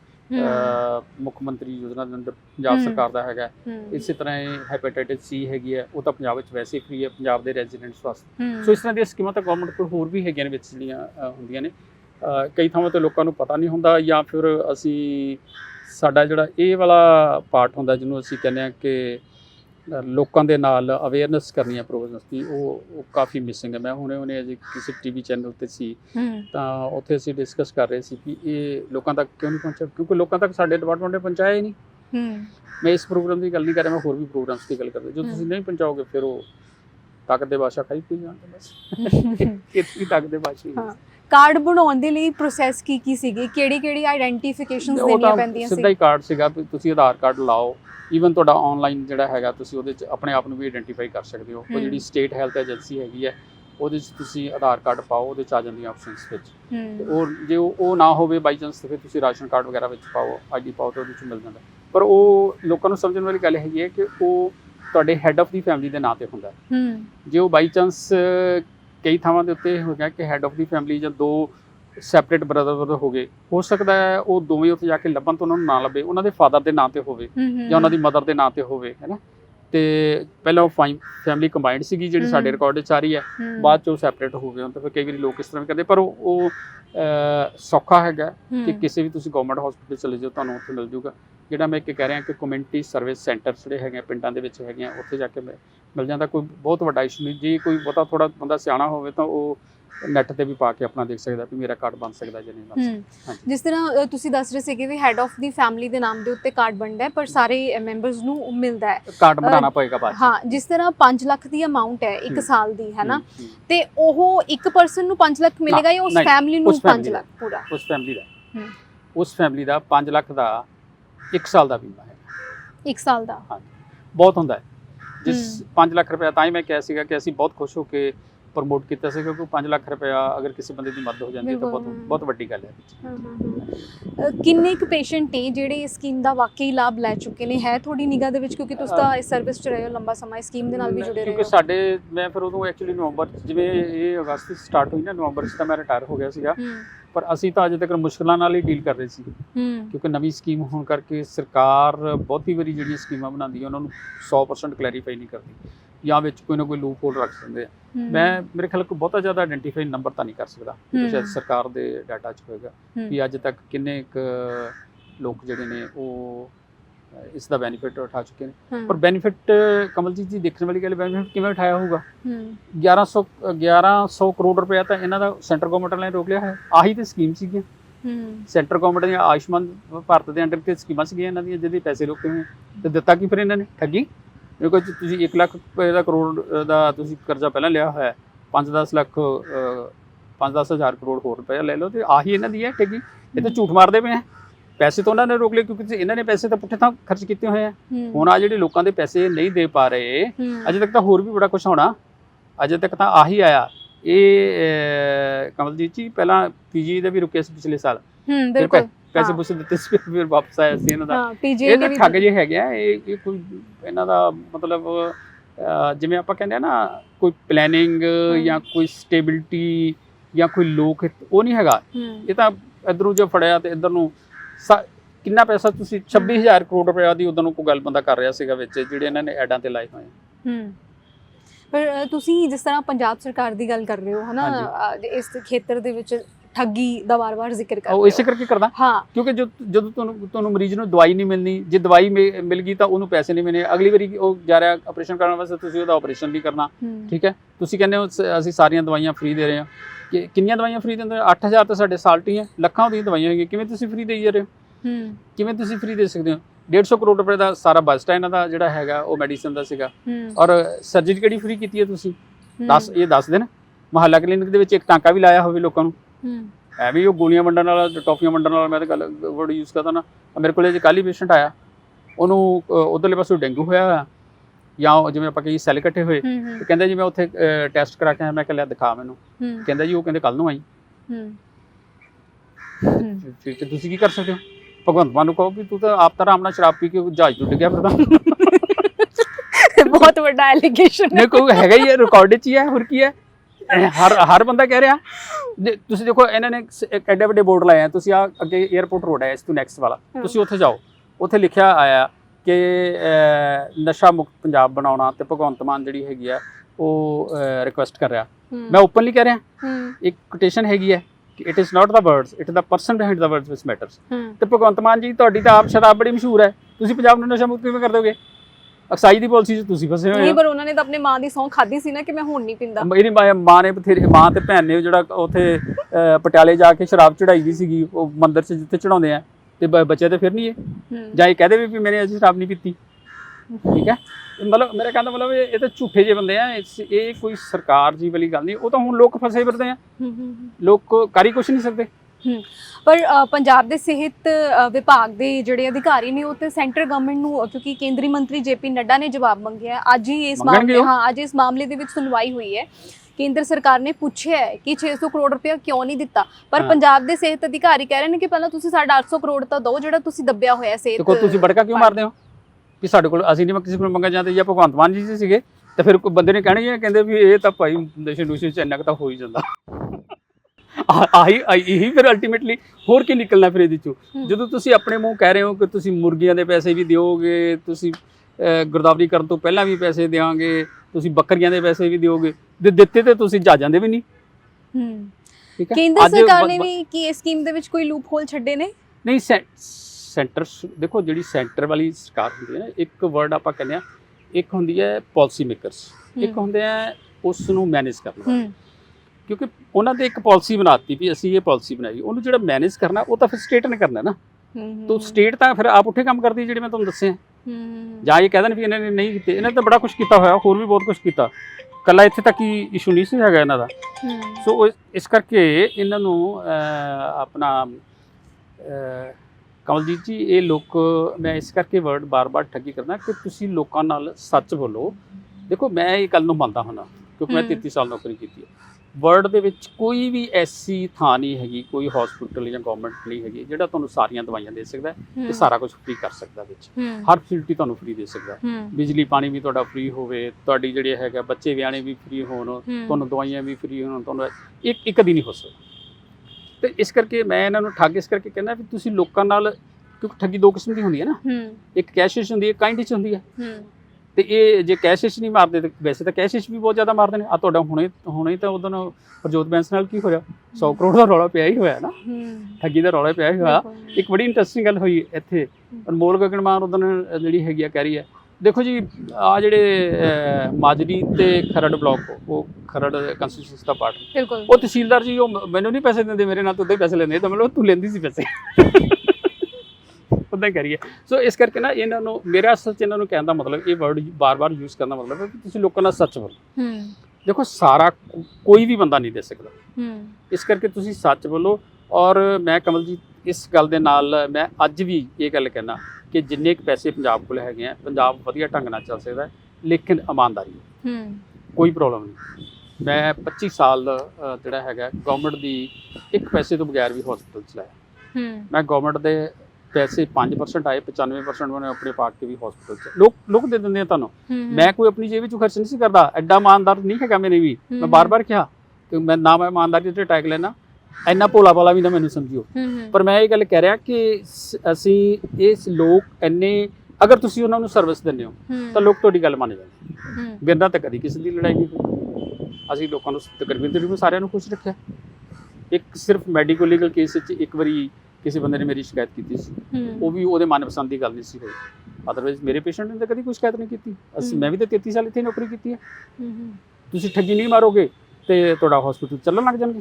ਮੁੱਖ ਮੰਤਰੀ ਯੋਜਨਾ ਦੇ ਅੰਦਰ ਪੰਜਾਬ। ਸਰਕਾਰ ਦਾ ਹੈਗਾ। ਇਸੇ ਤਰ੍ਹਾਂ ਇਹ ਹੈਪੇਟਾਈਟਿਸ ਸੀ ਹੈਗੀ ਹੈ ਉਹ ਤਾਂ ਪੰਜਾਬ ਵਿੱਚ ਵੈਸੇ ਫ੍ਰੀ ਹੈ ਪੰਜਾਬ ਦੇ ਰੈਜ਼ੀਡੈਂਟਸ ਵਾਸਤੇ। ਸੋ ਇਸ ਤਰ੍ਹਾਂ ਦੀਆਂ ਸਕੀਮਾਂ ਤਾਂ ਗਵਰਨਮੈਂਟ ਕੋਲ ਹੋਰ ਵੀ ਹੈਗੀਆਂ ਨੇ ਵਿੱਚ ਜਿਹੜੀਆਂ ਹੁੰਦੀਆਂ ਨੇ। ਕਈ ਥਾਵਾਂ ਤੇ ਲੋਕਾਂ ਨੂੰ ਪਤਾ ਨਹੀਂ ਹੁੰਦਾ ਜਾਂ ਫਿਰ ਅਸੀਂ ਸਾਡਾ ਜਿਹੜਾ ਇਹ ਵਾਲਾ ਪਾਰਟ ਹੁੰਦਾ ਜਿਹਨੂੰ ਅਸੀਂ ਕਹਿੰਦੇ ਆ ਕਿ ਲੋਕਾਂ ਦੇ ਨਾਲ ਅਵੇਅਰਨੈਸ ਕਰਨੀ ਹੈ ਪ੍ਰੋਗਰਾਮਸ ਦੀ ਉਹ ਕਾਫੀ ਮਿਸਿੰਗ ਹੈ। ਮੈਂ ਹੁਣੇ ਹੁਣੇ ਅਜੇ ਕਿਸੇ ਟੀਵੀ ਚੈਨਲ ਤੇ ਸੀ ਤਾਂ ਉੱਥੇ ਅਸੀਂ ਡਿਸਕਸ ਕਰ ਰਹੇ ਸੀ ਕਿ ਇਹ ਲੋਕਾਂ ਤੱਕ ਕਿਉਂ ਨਹੀਂ ਪਹੁੰਚਿਆ? ਕਿਉਂਕਿ ਲੋਕਾਂ ਤੱਕ ਸਾਡੇ ਡਿਪਾਰਟਮੈਂਟ ਨੇ ਪਹੁੰਚਾਇਆ ਹੀ ਨਹੀਂ। ਮੈਂ ਇਸ ਪ੍ਰੋਗਰਾਮ ਦੀ ਗੱਲ ਨਹੀਂ ਕਰ ਰਿਹਾ ਮੈਂ ਹੋਰ ਵੀ ਪ੍ਰੋਗਰਾਮਸ ਦੀ ਗੱਲ ਕਰਦਾ। ਜੋ ਤੁਸੀਂ। ਨਹੀਂ ਪਹੁੰਚਾਓਗੇ ਫਿਰ ਉਹ ਤਾਕਤ ਦੇ ਬਾਸ਼ਾ ਖਾਈ ਪੀ ਜਾਂਦੇ ਬਸ। ਕਿਤਨੀ ਤਾਕਤ ਦੇ ਬਾਸ਼ਾ ਹੀ ਹਾਂ। ਕਾਰਡ ਬਣਾਉਣ ਦੇ ਲਈ ਪ੍ਰੋਸੈਸ ਕੀ ਕੀ ਸੀਗੀ? ਕਿਹੜੀ ਕਿਹੜੀ ਆਇਡੈਂਟੀਫਿਕੇਸ਼ਨਸ ਉਹ ਦੇਣੀਆਂ ਪੈਂਦੀਆਂ ਸਿੱਧਾ ਸੀ? ਹੀ ਕਾਰਡ ਸੀਗਾ ਵੀ ਤੁਸੀਂ ਆਧਾਰ ਕਾਰਡ ਲਾਓ। ਈਵਨ ਤੁਹਾਡਾ ਆਨਲਾਈਨ ਜਿਹੜਾ ਹੈਗਾ ਤੁਸੀਂ ਉਹਦੇ ਚ ਆਪਣੇ ਆਪ ਨੂੰ ਵੀ ਆਇਡੈਂਟੀਫਾਈ ਕਰ ਸਕਦੇ ਹੋ। ਉਹ। ਜਿਹੜੀ ਸਟੇਟ ਹੈਲਥ ਏਜੰਸੀ ਹੈਗੀ ਹੈ ਉਹਦੇ ਚ ਤੁਸੀਂ ਆਧਾਰ ਕਾਰਡ ਪਾਓ ਉਹਦੇ ਚ ਆ ਜਾਂਦੀਆਂ ਆਪਸ਼ਨਸ ਵਿੱਚ। ਉਹ ਜੇ ਉਹ ਉਹ ਨਾ ਹੋਵੇ ਬਾਈ ਚਾਂਸ ਤੇ ਫਿਰ ਤੁਸੀਂ ਰਾਸ਼ਨ ਕਾਰਡ ਵਗੈਰਾ ਵਿੱਚ ਪਾਓ ਆਈਡੀ ਪਾਓ ਤੇ ਉਹਦੇ ਚ ਮਿਲ ਜਾਂਦਾ। ਪਰ ਉਹ ਲੋਕਾਂ ਨੂੰ ਸਮਝਣ ਵਾਲੀ ਗੱਲ ਹੈਗੀ ਹੈ ਕਿ ਉਹ ਤੁਹਾਡੇ ਹੈੱਡ ਆਫ ਦੀ ਫੈਮਿਲੀ ਦੇ ਨਾਂ ਤੇ ਹੁੰਦਾ ਹੈ। ਹੂੰ ਜੇ ਉਹ ਬਾਈ ਚਾਂਸ ਕਈ ਥਾਵਾਂ ਦੇ ਉੱਤੇ ਹੋ ਗਿਆ ਕਿ ਹੈੱਡ ਆਫ ਦੀ ਫੈਮਿਲੀ ਜਾਂ ਦੋ ਸੈਪਰੇਟ ਬ੍ਰਦਰ ਹੋ ਗਏ ਹੋ ਸਕਦਾ ਹੈ ਉਹ ਦੋਵੇਂ ਉੱਥੇ ਜਾ ਕੇ ਲੱਭਣ ਤੋਂ ਉਹਨਾਂ ਨੂੰ ਨਾ ਲੱਭੇ ਉਹਨਾਂ ਦੇ ਫਾਦਰ ਦੇ ਨਾਂ ਤੇ ਹੋਵੇ ਜਾਂ ਉਹਨਾਂ ਦੀ ਮਦਰ ਦੇ ਨਾਂ ਤੇ ਹੋਵੇ ਹੈਨਾ ਤੇ ਪਹਿਲਾਂ ਉਹ ਫੈਮਿਲੀ ਕੰਬਾਈਨਡ ਸੀਗੀ ਜਿਹੜੀ ਸਾਡੇ। ਰਿਕਾਰਡ ਵਿੱਚ ਆ ਰਹੀ ਹੈ ਬਾਅਦ ਚ ਉਹ ਸੈਪਰੇਟ ਹੋ ਗਏ ਹੁਣ ਤਾਂ ਫਿਰ ਕਈ ਵਾਰੀ ਲੋਕ ਇਸ ਤਰ੍ਹਾਂ ਵੀ ਕਰਦੇ ਪਰ ਉਹ ਸੌਖਾ ਹੈਗਾ ਕਿ ਕਿਸੇ ਵੀ ਤੁਸੀਂ ਗਵਰਨਮੈਂਟ ਹਸਪੀਟਲ ਚਲੇ ਜਾਓ ਤੁਹਾਨੂੰ ਉੱਥੇ ਮਿਲ ਜਾਊਗਾ ਜਿਹੜਾ ਮੈਂ ਇੱਕ ਕਹਿ ਰਿਹਾ ਕਿ ਕਮਿਊਨਿਟੀ ਸਰਵਿਸ ਸੈਂਟਰ ਜਿਹੜੇ ਹੈਗੇ ਪਿੰਡਾਂ ਦੇ ਵਿੱਚ ਹੈਗੇ ਆ ਉੱਥੇ ਜਾ ਕੇ ਮਿਲ ਜਾਂਦਾ। ਕੋਈ ਬਹੁਤ ਵੱਡਾ ਇਸ਼ੂ ਨਹੀਂ। ਜੇ ਕੋਈ ਬਹੁਤਾ ਥੋੜਾ ਬੰਦਾ ਸਿਆਣਾ ਹੋਵੇ ਤਾਂ ਉਹ ਨੈਟ ਤੇ ਵੀ ਪਾ ਕੇ ਆਪਣਾ ਦੇਖ ਸਕਦਾ ਵੀ ਮੇਰਾ ਕਾਰਡ ਬਣ ਸਕਦਾ ਜਾਂ ਨਹੀਂ ਬਣ ਸਕਦਾ। ਹੂੰ ਜਿਸ ਤਰ੍ਹਾਂ ਤੁਸੀਂ ਦੱਸ ਰਹੇ ਸੀਗੇ ਵੀ ਹੈਡ ਆਫ ਦੀ ਫੈਮਿਲੀ ਦੇ ਨਾਮ ਦੇ ਉੱਤੇ ਕਾਰਡ ਬਣਦਾ ਹੈ ਪਰ ਸਾਰੇ ਮੈਂਬਰਸ ਨੂੰ ਮਿਲਦਾ ਹੈ। ਕਾਰਡ ਬਣਾਉਣਾ ਪਏਗਾ ਬਾਅਦ। ਹਾਂ ਜਿਸ ਤਰ੍ਹਾਂ 5 ਲੱਖ ਦੀ ਅਮਾਉਂਟ ਹੈ ਇੱਕ ਹੂੰ। ਸਾਲ ਦੀ ਹੈ ਨਾ? ਹੂੰ, ਹੂੰ। ਤੇ ਉਹ ਇੱਕ ਪਰਸਨ ਨੂੰ 5 ਲੱਖ ਮਿਲੇਗਾ ਜਾਂ ਉਸ ਫੈਮਿਲੀ ਨੂੰ ਉਸ 5 family ਲੱਖ ਪੂਰਾ? ਉਸ ਫੈਮਿਲੀ ਦਾ। ਹੂੰ। ਉਸ ਫੈਮਿਲੀ ਦਾ 5 ਲੱਖ ਦਾ 1 ਸਾਲ ਦਾ ਬੀਮਾ ਹੈ। ਇੱਕ ਸਾਲ ਦਾ? ਬਹੁਤ ਹੁੰਦਾ ਹੈ। ਜਿਸ 5 ਲੱਖ ਰੁਪਏ ਤਾਂ ਹੀ ਮੈਂ ਕਿਹਾ ਸੀਗਾ ਕਿ ਅਸੀਂ ਬਹੁਤ ਖੁਸ਼ ਹੋ ਕੇ ਪ੍ਰਮੋਟ ਕੀਤਾ ਸੀ ਕਿਉਂਕਿ 5 ਲੱਖ ਰੁਪਇਆ ਅਗਰ ਕਿਸੇ ਬੰਦੇ ਦੀ ਮਦਦ ਹੋ ਜਾਂਦੀ ਹੈ ਤਾਂ ਬਹੁਤ। ਬਹੁਤ ਵੱਡੀ ਗੱਲ ਹੈ ਕਿੰਨੇ ਕੁ ਪੇਸ਼ੈਂਟ ਨੇ ਜਿਹੜੇ ਇਸ ਸਕੀਮ ਦਾ ਵਾਕਈ ਲਾਭ ਲੈ ਚੁੱਕੇ ਨੇ? ਹੈ ਤੁਹਾਡੀ ਨਿਗਾਹ ਦੇ ਵਿੱਚ? ਕਿਉਂਕਿ ਤੁਸੀਂ ਤਾਂ ਇਸ ਸਰਵਿਸ 'ਚ ਰਹੇ ਹੋ ਲੰਬਾ ਸਮਾਂ ਇਸ ਸਕੀਮ ਦੇ ਨਾਲ ਵੀ ਜੁੜੇ ਰਹੇ ਕਿਉਂਕਿ ਹੋ। ਸਾਡੇ ਮੈਂ ਫਿਰ ਉਦੋਂ ਐਕਚੁਅਲੀ ਨਵੰਬਰ ਜਿਵੇਂ ਇਹ ਅਗਸਤ ਵਿੱਚ ਸਟਾਰਟ ਹੋਈ ਨਾ ਨਵੰਬਰ 'ਚ ਤਾਂ ਮੈਂ ਰਿਟਾਇਰ ਹੋ ਗਿਆ ਸੀਗਾ। ਪਰ ਅਸੀਂ ਤਾਂ ਅਜੇ ਤੱਕ ਮੁਸ਼ਕਲਾਂ ਨਾਲ ਹੀ ਡੀਲ ਕਰ ਰਹੇ ਸੀ। ਕਿਉਂਕਿ ਨਵੀਂ ਸਕੀਮ ਹੋਣ ਕਰਕੇ ਸਰਕਾਰ ਬਹੁਤੀ ਵਾਰੀ ਜਿਹੜੀਆਂ ਸਕੀਮਾਂ ਬਣਾਉਂਦੀ ਹੈ ਉਹਨਾਂ ਨੂੰ 100% ਕਲੈਰੀਫਾਈ ਨਹੀਂ ਕਰਦੀ। ਜਾਂ ਵਿੱਚ ਕੋਈ ਨਾ ਕੋਈ ਲੂਪ ਹੋਲ ਰੱਖ ਦਿੰਦੇ ਆ। ਮੈਂ ਮੇਰੇ ਖਿਆਲ ਕੋਈ ਬਹੁਤਾ ਜ਼ਿਆਦਾ ਆਇਡੈਂਟੀਫਾਈ ਨੰਬਰ ਤਾਂ ਨਹੀਂ ਕਰ ਸਕਦਾ। ਸ਼ਾਇਦ ਸਰਕਾਰ ਦੇ ਡਾਟਾ 'ਚ ਹੋਏਗਾ ਵੀ ਅੱਜ ਤੱਕ ਕਿੰਨੇ ਕੁ ਲੋਕ ਜਿਹੜੇ ਨੇ ਉਹ ਇਸ ਦਾ ਬੈਨੀਫਿਟ ਉਠਾ ਚੁੱਕੇ ਨੇ। ਪਰ ਬੈਨੀਫਿਟ ਕਮਲਜੀਤ ਜੀ ਦੇਖਣ ਵਾਲੀ ਗੱਲ ਬੈਨੀਫਿਟ ਕਿਵੇਂ ਉਠਾਇਆ ਹੋਊਗਾ? ਹੂੰ। 1100 ਅ, 1100 ਕਰੋੜ ਰੁਪਇਆ ਤਾਂ ਇਹਨਾਂ ਦਾ ਸੈਂਟਰ ਗਵਰਨਮੈਂਟ ਨੇ ਰੋਕ ਲਿਆ ਹੈ ਆਹੀ ਤੇ ਸਕੀਮ ਸੀਗੀਆਂ। ਹੂੰ। ਸੈਂਟਰ ਗਵਰਨਮੈਂਟ ਦੀਆਂ ਆਯੁਸ਼ਮਾਨ ਭਾਰਤ ਦੇ ਅੰਡਰ ਤੇ ਸਕੀਮਾਂ ਸੀਗੀਆਂ ਇਹਨਾਂ ਦੀਆਂ ਜਿਹਦੇ ਪੈਸੇ ਰੋਕੇ ਹੋਏ ਤੇ ਦਿੱਤਾ ਕੀ ਫਿਰ ਇਹਨਾਂ ਨੇ? ਠੱਗੀ? ਦੇਖੋ ਜੀ ਤੁਸੀਂ 1 ਲੱਖ ਰੁਪਏ ਦਾ ਕਰੋੜ ਦਾ ਤੁਸੀਂ ਕਰਜ਼ਾ ਪਹਿਲਾਂ ਲਿਆ ਹੋਇਆ ਹੈ। 5-10 ਲੱਖ ਅ, 5-10 ਹਜ਼ਾਰ ਕਰੋੜ ਹੋਰ ਰੁਪਏ ਲੈ ਲਓ ਤੇ ਆਹੀ ਇਹਨਾਂ ਦੀ ਹੈ ਠੱਗੀ। ਇਹ ਤਾਂ ਝੂਠ ਮਾਰਦੇ ਪਏ ਆ। ਪੈਸੇ ਤਾਂ ਉਹਨਾਂ ਨੇ ਰੋਕ ਲਏ ਕਿਉਂਕਿ ਇਹਨਾਂ ਨੇ ਪੈਸੇ ਤਾਂ ਪੁੱਠੇ ਥਾਂ ਖਰਚ ਕੀਤੇ ਹੋਏ ਆ। ਹੁਣ ਆ ਜਿਹੜੇ ਲੋਕਾਂ ਦੇ ਪੈਸੇ ਨਹੀਂ ਦੇ ਪਾ ਰਹੇ ਅਜੇ ਤੱਕ ਤਾਂ ਹੋਰ ਵੀ ਬੜਾ ਕੁਝ ਹੋਣਾ। ਅਜੇ ਤੱਕ ਤਾਂ ਆਹੀ ਆਇਆ। ਇਹ ਕਮਲਜੀਤ ਜੀ ਪਹਿਲਾਂ ਪੀਜੀ ਦੇ ਵੀ ਰੁਕੇ ਸੀ ਪਿਛਲੇ ਸਾਲ। ਹੂੰ ਬਿਲਕੁਲ। ਪੈਸੇ। ਪੂਸੇ ਦਿੱਤੇ ਸੀ ਫਿਰ ਵਾਪਸ ਆਇਆ ਸੀ ਇਹਨਾਂ ਦਾ। ਇਹ ਤਾਂ ਠੱਗ ਜੇ ਹੈਗੇ ਆ ਇਹ ਇਹ ਕੋਈ ਇਹਨਾਂ ਦਾ ਮਤਲਬ ਜਿਵੇਂ ਆਪਾਂ ਕਹਿੰਦੇ ਆ ਨਾ ਕੋਈ ਪਲੈਨਿੰਗ ਜਾਂ ਕੋਈ ਸਟੇਬਿਲਿਟੀ ਜਾਂ ਕੋਈ ਲੋਕ ਉਹ ਨਹੀਂ ਹੈਗਾ। ਇਹ ਤਾਂ ਇਧਰੋਂ ਜੋ ਫੜਿਆ ਤੇ ਇਧਰ ਨੂੰ ਕਿੰਨਾ ਪੈਸਾ ਤੁਸੀਂ 26000 ਕਰੋੜ ਰੁਪਏ ਦੀ ਉਦੋਂ ਨੂੰ ਕੋਈ ਗੱਲ ਬੰਦਾ ਕਰ ਰਿਹਾ ਸੀਗਾ ਵਿੱਚ ਜਿਹੜੇ ਇਹਨਾਂ ਨੇ ਐਡਾਂ ਤੇ ਲਾਏ ਹੋਏ। ਹੂੰ। ਪਰ ਤੁਸੀਂ ਜਿਸ ਤਰ੍ਹਾਂ ਪੰਜਾਬ ਸਰਕਾਰ ਦੀ ਗੱਲ ਕਰ ਰਹੇ ਹੋ ਹਨਾ ਇਸ ਖੇਤਰ ਦੇ ਵਿੱਚ ਠੱਗੀ ਦਾ ਵਾਰ-ਵਾਰ ਜ਼ਿਕਰ ਕਰ ਉਹ ਰਹੇ ਇਸੇ ਹੋ। ਕਰਕੇ ਕਰਦਾ? ਹਾਂ। ਕਿਉਂਕਿ ਜੋ ਜਦੋਂ ਤੁਹਾਨੂੰ ਤੁਹਾਨੂੰ ਮਰੀਜ਼ ਨੂੰ ਦਵਾਈ ਨਹੀਂ ਮਿਲਣੀ ਜੇ ਦਵਾਈ ਮਿਲ ਗਈ ਤਾਂ ਉਹਨੂੰ ਪੈਸੇ ਨਹੀਂ ਮਿਲਣੇ। ਅਗਲੀ ਵਾਰੀ ਉਹ ਜਾ ਰਿਹਾ ਆਪਰੇਸ਼ਨ ਕਰਨ ਵਾਸਤੇ ਤੁਸੀਂ ਉਹਦਾ ਆਪਰੇਸ਼ਨ ਵੀ ਕਰਨਾ। ਹੂੰ। ਠੀਕ ਹੈ? ਤੁਸੀਂ ਕਹਿੰਦੇ ਹੋ ਅਸੀਂ ਸਾਰੀਆਂ ਦਵਾਈਆਂ ਫ੍ਰੀ ਦੇ ਰਹੇ ਹਾਂ। ਕਿ ਕਿੰਨੀਆਂ ਦਵਾਈਆਂ ਫ੍ਰੀ ਦਿੰਦੇ ਹੋ? 8000 ਤਾਂ ਸਾਡੇ ਸਾਲਟੀ ਹੈ ਲੱਖਾਂ ਦੀਆਂ ਦਵਾਈਆਂ ਹੈਗੀਆਂ। ਕਿਵੇਂ ਤੁਸੀਂ ਫ੍ਰੀ ਦੇਈ ਜਾ ਰਹੇ ਹੋ? ਹੂੰ। ਕਿਵੇਂ ਤੁਸੀਂ ਫ੍ਰੀ ਦੇ ਸਕਦੇ ਹੋ? 150 ਕਰੋੜ ਰੁਪਏ ਦਾ ਸਾਰਾ ਬਜਟ ਹੈ ਇਹਨਾਂ ਦਾ ਜਿਹੜਾ ਹੈਗਾ ਉਹ ਮੈਡੀਸਨ ਦਾ ਸੀਗਾ। ਹੂੰ। ਔਰ ਸਰਜਰੀ ਕਿਹੜੀ ਫ੍ਰੀ ਕੀਤੀ ਹੈ ਤੁਸੀਂ? ਹੂੰ, ਦੱਸ ਇਹ ਦੱਸ ਦੇਣ। ਮਹੱਲਾ ਕਲੀਨਿਕ ਦੇ ਵਿੱਚ ਇੱਕ ਟਾਂਕਾ ਵੀ ਲਾਇਆ ਹੋਵੇ ਲੋਕਾਂ ਨੂੰ। ਹੂੰ। ਐਵੇਂ ਉਹ ਗੋਲੀਆਂ ਵੰਡਣ ਵਾਲਾ ਟੌਫੀਆਂ ਵੰਡਣ ਵਾਲਾ ਮੈਂ ਤਾਂ ਗੱਲ ਵਰਡ ਯੂਜ਼ ਕਰਦਾ ਨਾ। ਮੇਰੇ ਕੋਲੇ ਜੇ ਕੱਲ੍ਹ ਹੀ ਪੇਸ਼ੈਂਟ ਆਇਆ। ਉਹਨੂੰ ਉਧਰਲੇ ਪਾਸੋਂ ਡੇਂਗੂ ਹੋਇਆ ਜਾਂ ਜਿਵੇਂ ਆਪਾਂ ਕਹੀ ਸੈੱਲ ਇਕੱਠੇ ਹੋਏ। ਤੇ ਕਹਿੰਦਾ ਜੀ ਮੈਂ ਉੱਥੇ ਟੈਸਟ ਕਰਾ ਕੇ ਆਇਆ। ਮੈਂ ਕਿਹਾ ਲੈ ਦਿਖਾ ਮੈਨੂੰ। ਕਹਿੰਦਾ ਜੀ ਉਹ ਕਹਿੰਦੇ ਕੱਲ ਨੂੰ ਆਈ। ਹੂੰ। ਹੂੰ। ਫਿਰ ਤੇ ਤੁਸੀਂ ਕੀ ਕਰ ਸਕਦੇ ਹੋ? ਭਗਵੰਤ ਮਾਨ ਨੂੰ ਕਹੋ ਵੀ ਤੂੰ ਤਾਂ ਆਪ ਤਾਂ ਆਰਾਮ ਨਾਲ ਸ਼ਰਾਬ ਪੀ ਕੇ ਜਹਾਜ਼ ਟੁੱਟ ਗਿਆ ਫਿਰਦਾ। ਬਹੁਤ ਵੱਡਾ ਐਲੀਗੇਸ਼ਨ ਨਹੀਂ ਕੋਈ ਹੈਗਾ ਹੀ ਹੈ ਰਿਕਾਰਡ 'ਚ ਹੀ ਹੈ ਹੋਰ ਕੀ ਹੈ? ਹਰ ਹਰ ਬੰਦਾ ਕਹਿ ਰਿਹਾ ਤੁਸੀਂ ਦੇਖੋ ਇਹਨਾਂ ਨੇ ਇੱਕ ਐਡੇ ਵੱਡੇ ਬੋਰਡ ਲਾਏ ਆ ਤੁਸੀਂ ਆ ਅੱਗੇ 에어ਪੋਰਟ ਰੋਡ ਹੈ ਇਸ ਤੋਂ ਨੈਕਸਟ ਵਾਲਾ। ਤੁਸੀਂ ਉੱਥੇ ਜਾਓ ਉੱਥੇ ਲਿਖਿਆ ਆਇਆ ਕਿ ਨਸ਼ਾ ਮੁਕਤ ਪੰਜਾਬ ਬਣਾਉਣਾ ਤੇ ਭਗਵੰਤ ਮਾਨ ਜਿਹੜੀ ਹੈਗੀ ਆ ਉਹ ਰਿਕੁਐਸਟ ਕਰ ਰਿਹਾ। ਮੈਂ ਓਪਨਲੀ ਕਹਿ ਰਿਹਾ ਇੱਕ ਕੋਟੇਸ਼ਨ ਹੈਗੀ ਹੈ ਕਿ it is not the words it is the person behind the words which matters ਤੇ ਭਗਵੰਤ ਮਾਨ ਜੀ ਤੁਹਾਡੀ ਤਾਂ ਆਪ ਸ਼ਰਾਬ ਬੜੀ ਮਸ਼ਹੂਰ ਹੈ ਤੁਸੀਂ ਪੰਜਾਬ ਨੂੰ ਨਸ਼ਾ ਮੁਕਤ ਕਿਵੇਂ ਕਰ ਦੋਗੇ? ਅਕਸਾਈ ਦੀ ਪਾਲਿਸੀ 'ਚ ਤੁਸੀਂ ਫਸੇ ਹੋਏ ਨਹੀਂ ਹੋ। ਪਰ ਉਹਨਾਂ ਨੇ ਤਾਂ ਆਪਣੀ ਮਾਂ ਦੀ ਸੌਂ ਖਾਦੀ ਸੀ ਨਾ ਕਿ ਮੈਂ ਹੁਣ ਨਹੀਂ ਪਿੰਦਾ। ਮੇਰੀ ਮਾਂ ਮਾਂ ਨੇ ਬਥੇਰੇ ਮਾਂ ਤੇ ਭੈਣ ਨੇ ਜਿਹੜਾ ਉੱਥੇ ਪਟਿਆਲੇ ਜਾ ਕੇ ਸ਼ਰਾਬ ਚੜਾਈ ਦੀ ਸੀਗੀ ਉਹ ਮੰਦਿਰ 'ਚ ਜਿੱਥੇ ਚੜਾਉਂਦੇ ਆ। ਤੇ ਬ- ਬੱਚੇ ਤੇ ਫਿਰ ਨਹੀਂ ਇਹ? ਜਾਂ ਇਹ ਕਹਦੇ ਵੀ ਵੀ ਮੈਨੇ ਅਜੇ ਸ਼ਰਾਬ ਨਹੀਂ ਪੀਤੀ? ਠੀਕ ਹੈ? ਇਹ ਮਤਲਬ ਮੇਰੇ ਕਹਿੰਦਾ ਮਤਲਬ ਇਹ ਇਹ ਤਾਂ ਝੂਠੇ ਜਿਹੇ ਬੰਦੇ ਆ। ਇਸ- ਇਹ ਕੋਈ ਸਰਕਾਰ ਜੀ ਵਾਲੀ ਗੱਲ ਨਹੀਂ। ਉਹ ਤਾਂ ਹੁਣ ਲੋਕ ਫਸੇ ਫਿਰਦੇ ਆ। ਲੋਕ ਕਰੀ ਕੁਛ ਨਹੀਂ ਸਕਦੇ। ਪਰ ਪੰਜਾਬ ਦੇ ਸਿਹਤ ਵਿਭਾਗ ਦੇ ਜਿਹੜੇ ਅਧਿਕਾਰੀ ਨੇ ਉਹ ਤੇ ਸੈਂਟਰ ਗਵਰਨਮੈਂਟ ਨੂੰ ਕਿਉਂਕਿ ਕੇਂਦਰੀ ਮੰਤਰੀ ਜੇਪੀ ਨੱਡਾ ਨੇ ਜਵਾਬ ਮੰਗਿਆ। ਅੱਜ ਹੀ ਇਸ ਮਾਮਲੇ? ਹਾਂ ਅੱਜ ਇਸ ਮਾਮਲੇ ਦੇ ਵਿੱਚ ਸੁਣਵਾਈ ਹੋਈ ਹੈ ਕੇਂਦਰ ਸਰਕਾਰ ਨੇ ਪੁੱਛਿਆ ਹੈ ਕਿ 600 ਕਰੋੜ ਰੁਪਇਆ ਕਿਉਂ ਨਹੀਂ ਦਿੱਤਾ ਪਰ। ਪੰਜਾਬ ਦੇ ਸਿਹਤ ਅਧਿਕਾਰੀ ਕਹਿ ਰਹੇ ਨੇ ਕਿ ਪਹਿਲਾਂ ਤੁਸੀਂ ਸਾਡਾ 800 ਕਰੋੜ ਤਾਂ ਦਿਓ ਜਿਹੜਾ ਤੁਸੀਂ ਦੱਬਿਆ ਹੋਇਆ ਸਿਹਤ ਦੇਖੋ ਤੁਸੀਂ ਬੜਕਾ ਕਿਉਂ ਮਾਰਦੇ ਹੋ ਕਿ ਸਾਡੇ ਕੋਲ ਅਸੀਂ ਨਹੀਂ ਕਿਸੇ ਕੋਲ ਮੰਗਾ ਜਾਂਦੇ ਜਾਂ ਭਗਵੰਤ ਮਾਨ ਜੀ ਸੀਗੇ ਤੇ ਫਿਰ ਕੋਈ ਬੰਦੇ ਨੇ ਕਹਿਣਗੇ ਕਹਿੰਦੇ ਵੀ ਇਹ ਤਾਂ ਭਾਈ ਨਸ਼ੇ ਨੁਸ਼ੇ ਚ ਇੰਨਾ ਤਾਂ ਹੋ ਹੀ ਜਾਂਦਾ ਆਹੀ ਆਹੀ ਇਹੀ ਫਿਰ ਅਲਟੀਮੇਟਲੀ ਹੋਰ ਕੀ ਨਿਕਲਣਾ ਫਿਰ ਇਹਦੇ ਚੋਂ। ਜਦੋਂ ਤੁਸੀਂ ਆਪਣੇ ਮੂੰਹ ਕਹਿ ਰਹੇ ਹੋ ਕਿ ਤੁਸੀਂ ਮੁਰਗੀਆਂ ਦੇ ਪੈਸੇ ਵੀ ਦਿਓਗੇ ਤੁਸੀਂ ਗਿਰਦਾਵਰੀ ਕਰਨ ਤੋਂ ਪਹਿਲਾਂ ਵੀ ਪੈਸੇ ਦਿਆਂਗੇ ਤੁਸੀਂ ਬੱਕਰੀਆਂ ਦੇ ਪੈਸੇ ਵੀ ਦਿਓਗੇ ਦੇ ਦਿੱਤੇ ਤੇ ਤੁਸੀਂ ਜਹਾਜ਼ਾਂ ਦੇ ਵੀ ਨਹੀਂ? ਹੂੰ। ਠੀਕ ਹੈ? ਕੇਂਦਰ ਸਰਕਾਰ ਨੇ ਵੀ ਕੀ ਇਸ ਸਕੀਮ ਦੇ ਵਿੱਚ ਕੋਈ ਲੂਪ ਹੋਲ ਛੱਡੇ ਨੇ? ਨਹੀਂ ਸੈਂਟਰ ਦੇਖੋ ਜਿਹੜੀ ਸੈਂਟਰ ਵਾਲੀ ਸਰਕਾਰ ਹੁੰਦੀ ਹੈ ਨਾ ਇੱਕ ਵਰਡ ਆਪਾਂ ਕਹਿੰਦੇ ਆ ਇੱਕ ਹੁੰਦੀ ਹੈ ਪਾਲਿਸੀ ਮੇਕਰਸ ਇੱਕ। ਹੁੰਦੇ ਆ ਉਸ ਨੂੰ ਮੈਨੇਜ ਕਰਨ ਵਾਲੇ। ਕਿਉਂਕਿ ਉਹਨਾਂ ਦੇ ਇੱਕ ਪਾਲਿਸੀ ਬਣਾਤੀ ਵੀ ਅਸੀਂ ਇਹ ਪਾਲਿਸੀ ਬਣਾਈ। ਉਹਨੂੰ ਜਿਹੜਾ ਮੈਨੇਜ ਕਰਨਾ ਉਹ ਤਾਂ ਫਿਰ ਸਟੇਟ ਨੇ ਕਰਨਾ ਨਾ। ਤਾਂ ਸਟੇਟ ਤਾਂ ਫਿਰ ਆਪ ਉੱਠੇ ਕੰਮ ਕਰਦੀ ਜਿਹੜੇ ਮੈਂ ਤੁਹਾਨੂੰ ਦੱਸੇ ਆ। ਹੂੰ ਜਾਂ ਇਹ ਕਹਿ ਦੇਣ ਵੀ ਇਹਨਾਂ ਨੇ ਨਹੀਂ ਕੀਤੇ। ਇਹਨਾਂ ਨੇ ਤਾਂ ਬੜਾ ਕੁਝ ਕੀਤਾ ਹੋਇਆ ਹੋਰ ਵੀ ਬਹੁਤ ਕੁਝ ਕੀਤਾ। ਕੱਲਾ ਇੱਥੇ ਤੱਕ ਹੀ ਇਸ਼ੂ ਨਹੀਂ ਸੀ ਹੈਗਾ ਇਹਨਾਂ ਦਾ। ਸੋ ਇਸ ਕਰਕੇ ਇਹਨਾਂ ਨੂੰ ਆਪਣਾ ਕਮਲਜੀਤ ਜੀ ਇਹ ਲੋਕ ਮੈਂ ਇਸ ਕਰਕੇ ਵਰਡ ਬਾਰ-ਬਾਰ ਠੱਗੀ ਕਰਦਾ ਕਿ ਤੁਸੀਂ ਲੋਕਾਂ ਨਾਲ ਸੱਚ ਬੋਲੋ। ਦੇਖੋ ਮੈਂ ਇਹ ਗੱਲ ਨੂੰ ਮੰਨਦਾ ਹਾਂ ਕਿਉਂਕਿ ਮੈਂ ਹਮ। 33 ਸਾਲ ਨੌਕਰੀ ਕੀਤੀ ਹੈ। ਵਰਲਡ ਦੇ ਵਿੱਚ ਕੋਈ ਵੀ ਐਸੀ ਥਾਂ ਨਹੀਂ ਹੈਗੀ ਕੋਈ ਹਸਪੀਟਲ ਜਾਂ ਗਵਰਨਮੈਂਟ ਨਹੀਂ ਹੈਗੀ ਜਿਹੜਾ ਤੁਹਾਨੂੰ ਸਾਰੀਆਂ ਦਵਾਈਆਂ ਦੇ ਸਕਦਾ ਹੈ ਤੇ ਸਾਰਾ ਕੁਝ ਫ੍ਰੀ ਕਰ ਸਕਦਾ ਵਿੱਚ। ਹੂੰ। ਹਰ ਫੈਸਿਲਿਟੀ ਤੁਹਾਨੂੰ ਫ੍ਰੀ ਦੇ ਸਕਦਾ ਹੂੰ। ਬਿਜਲੀ ਪਾਣੀ ਵੀ ਤੁਹਾਡਾ ਫ੍ਰੀ ਹੋਵੇ ਤੁਹਾਡੀ ਜਿਹੜੇ ਹੈਗਾ ਬੱਚੇ ਵਿਆਹਣੇ ਵੀ ਫ੍ਰੀ ਹੋਣ ਹੂੰ। ਤੁਹਾਨੂੰ ਦਵਾਈਆਂ ਵੀ ਫ੍ਰੀ ਹੋਣ ਤੁਹਾਨੂੰ ਇੱਕ ਇੱਕ ਦੀ ਨਹੀਂ ਹੋ ਸਕਦਾ ਤੇ ਇਸ ਕਰਕੇ ਮੈਂ ਇਹਨਾਂ ਨੂੰ ਠੱਗ ਇਸ ਕਰਕੇ ਕਹਿੰਦਾ ਵੀ ਤੁਸੀਂ ਲੋਕਾਂ ਨਾਲ ਕਿਉਂਕਿ ਠੱਗੀ ਦੋ ਕਿਸਮ ਦੀ ਹੁੰਦੀ ਹੈ ਨਾ। ਹੂੰ। ਇੱਕ ਕੈਸ਼ਿਸ਼ ਹੁੰਦੀ ਹੈ ਕਾਈਂਡ ਵਿੱਚ ਹੁੰਦੀ ਹੈ। ਹੂੰ। ਤੇ ਇਹ ਜੇ ਕੈਸ਼ਿਸ਼ ਨਹੀਂ ਮਾਰਦੇ ਤੇ ਵੈਸੇ ਤਾਂ ਕੈਸ਼ਿਸ਼ ਵੀ ਬਹੁਤ ਜ਼ਿਆਦਾ ਮਾਰਦੇ ਨੇ। ਆ ਤੁਹਾਡਾ ਹੁਣੇ ਹੁਣੇ ਤਾਂ ਉਦੋਂ ਪ੍ਰਜੋਤ ਬੈਂਸ ਨਾਲ ਕੀ ਹੋਇਆ? 100 ਕਰੋੜ ਦਾ ਰੌਲਾ ਪਿਆ ਹੀ ਹੋਇਆ ਨਾ। ਠੱਗੀ ਦਾ ਰੌਲਾ ਪਿਆ ਹੀ ਹੋਇਆ। ਇੱਕ ਬੜੀ ਇੰਟਰਸਟਿੰਗ ਗੱਲ ਹੋਈ ਇੱਥੇ। ਅਨਮੋਲ ਗਗਨਮਾਨ ਉਦੋਂ ਜਿਹੜੀ ਹੈਗੀ ਆ ਕਹਿ ਰਹੀ ਹੈ। ਦੇਖੋ ਜੀ ਆ ਜਿਹੜੇ ਮਾਜਰੀ ਤੇ ਖਰੜ ਬਲਾਕ ਉਹ ਖਰੜ ਕੰਸਟੀਟਿਊਸ਼ਨ ਦਾ ਪਾਰਟ ਬਿਲਕੁਲ। ਉਹ ਤਹਿਸੀਲਦਾਰ ਜੀ ਉਹ ਮੈਨੂੰ ਨਹੀਂ ਪੈਸੇ ਦਿੰਦੇ ਮੇਰੇ ਨਾਲ ਤਾਂ ਉਹਦੇ ਪੈਸੇ ਲੈਂਦੇ। ਤਾਂ ਮਤਲਬ ਤੂੰ ਲੈਂਦੀ ਸੀ ਪੈਸੇ। ਉਦਾਂ ਹੀ ਕਰੀਏ। ਸੋ ਇਸ ਕਰਕੇ ਨਾ ਇਹਨਾਂ ਨੂੰ ਮੇਰਾ ਅਸਲ ਚ ਇਹਨਾਂ ਨੂੰ ਕਹਿਣ ਦਾ ਮਤਲਬ ਇਹ ਵਰਡ ਬਾਰ-ਬਾਰ ਯੂਜ਼ ਕਰਨ ਦਾ ਮਤਲਬ ਹੈ ਕਿ ਤੁਸੀਂ ਲੋਕਾਂ ਨਾਲ ਸੱਚ ਬੋਲੋ। ਹੂੰ। ਦੇਖੋ ਸਾਰਾ ਕੋਈ ਵੀ ਬੰਦਾ ਨਹੀਂ ਦੇ ਸਕਦਾ। ਹੂੰ। ਇਸ ਕਰਕੇ ਤੁਸੀਂ ਸੱਚ ਬੋਲੋ ਔਰ ਮੈਂ ਕਮਲਜੀਤ ਇਸ ਗੱਲ ਦੇ ਨਾਲ ਮੈਂ ਅੱਜ ਵੀ ਇਹ ਗੱਲ ਕਹਿਣਾ ਕਿ ਜਿੰਨੇ ਕੁ ਪੈਸੇ ਪੰਜਾਬ ਕੋਲ ਹੈਗੇ ਆ ਪੰਜਾਬ ਵਧੀਆ ਢੰਗ ਨਾਲ ਚੱਲ ਸਕਦਾ ਹੈ, ਲੇਕਿਨ ਇਮਾਨਦਾਰੀ। ਹੂੰ। ਕੋਈ ਪ੍ਰੋਬਲਮ ਨਹੀਂ। ਮੈਂ 25 ਸਾਲ ਜਿਹੜਾ ਹੈਗਾ ਗਵਰਨਮੈਂਟ ਦੀ ਇੱਕ ਪੈਸੇ ਤੋਂ ਬਗੈਰ ਵੀ ਹਸਪੀਟਲ ਚਲਾਇਆ ਹੂੰ। ਮੈਂ ਗਵਰਨਮੈਂਟ ਦੇ ਪੈਸੇ 5% ਆਏ 95% ਉਹਨੇ ਆਪਣੇ ਪਾ ਕੇ ਵੀ ਹਸਪੀਟਲ ਚ। ਲੋਕ ਲੋਕ ਦੇ ਦਿੰਦੇ ਆ ਤੁਹਾਨੂੰ। ਮੈਂ ਕੋਈ ਆਪਣੀ ਜੇਬ ਵਿੱਚੋਂ ਖਰਚ ਨਹੀਂ ਸੀ ਕਰਦਾ। ਐਡਾ ਇਮਾਨਦਾਰ ਨਹੀਂ ਹੈਗਾ ਮੇਰੇ ਵੀ। ਮੈਂ। ਬਾਰ-ਬਾਰ ਕਿਹਾ ਕਿ ਮੈਂ ਨਾ ਮੈਂ ਇਮਾਨਦਾਰੀ ਤੇ ਟੈਗ ਲੈਣਾ ਇੰਨਾ ਭੋਲਾ ਭਾਲਾ ਵੀ ਨਾ ਮੈਨੂੰ ਸਮਝਿਓ। ਪਰ ਮੈਂ ਇਹ ਗੱਲ ਕਹਿ ਰਿਹਾ ਕਿ ਅਸੀਂ ਇਸ ਲੋਕ ਇੰਨੇ ਅਗਰ ਤੁਸੀਂ ਉਹਨਾਂ ਨੂੰ ਸਰਵਿਸ ਦਿੰਦੇ ਹੋ ਤਾਂ ਲੋਕ ਤੁਹਾਡੀ ਗੱਲ ਮੰਨ ਜਾਂਦੇ। ਨਾਲ ਤਾਂ ਕਦੀ ਕਿਸੇ ਦੀ ਲੜਾਈ ਨਹੀਂ ਹੋਈ। ਅਸੀਂ ਲੋਕਾਂ ਨੂੰ ਤਕਰੀਬਨ ਤਕਰੀਬਨ ਸਾਰਿਆਂ ਨੂੰ ਖੁਸ਼ ਰੱਖਿਆ। ਇੱਕ ਸਿਰਫ ਮੈਡੀਕਲ ਲੀਗਲ ਕੇਸ ਵਿੱਚ ਇੱਕ ਵਾਰੀ ਕਿਸੇ ਬੰਦੇ ਨੇ ਮੇਰੀ ਸ਼ਿਕਾਇਤ ਕੀਤੀ ਸੀ। ਉਹ ਵੀ ਉਹਦੇ ਮਨਪਸੰਦ ਦੀ ਗੱਲ ਨਹੀਂ ਸੀ ਹੋਈ। ਅਦਰਵਾਈਜ਼ ਮੇਰੇ ਪੇਸ਼ੈਂਟ ਨੇ ਤਾਂ ਕਦੀ ਕੋਈ ਸ਼ਿਕਾਇਤ ਨਹੀਂ ਕੀਤੀ। ਅਸੀਂ। ਮੈਂ ਵੀ ਤਾਂ 33 ਸਾਲ ਇੱਥੇ ਨੌਕਰੀ ਕੀਤੀ ਹੈ। ਤੁਸੀਂ ਠੱਗੀ ਨਹੀਂ ਮਾਰੋਗੇ ਤੇ ਤੁਹਾਡਾ ਹਸਪੀਟਲ ਚੱਲਣ ਲੱਗ ਜਾਣਗੇ।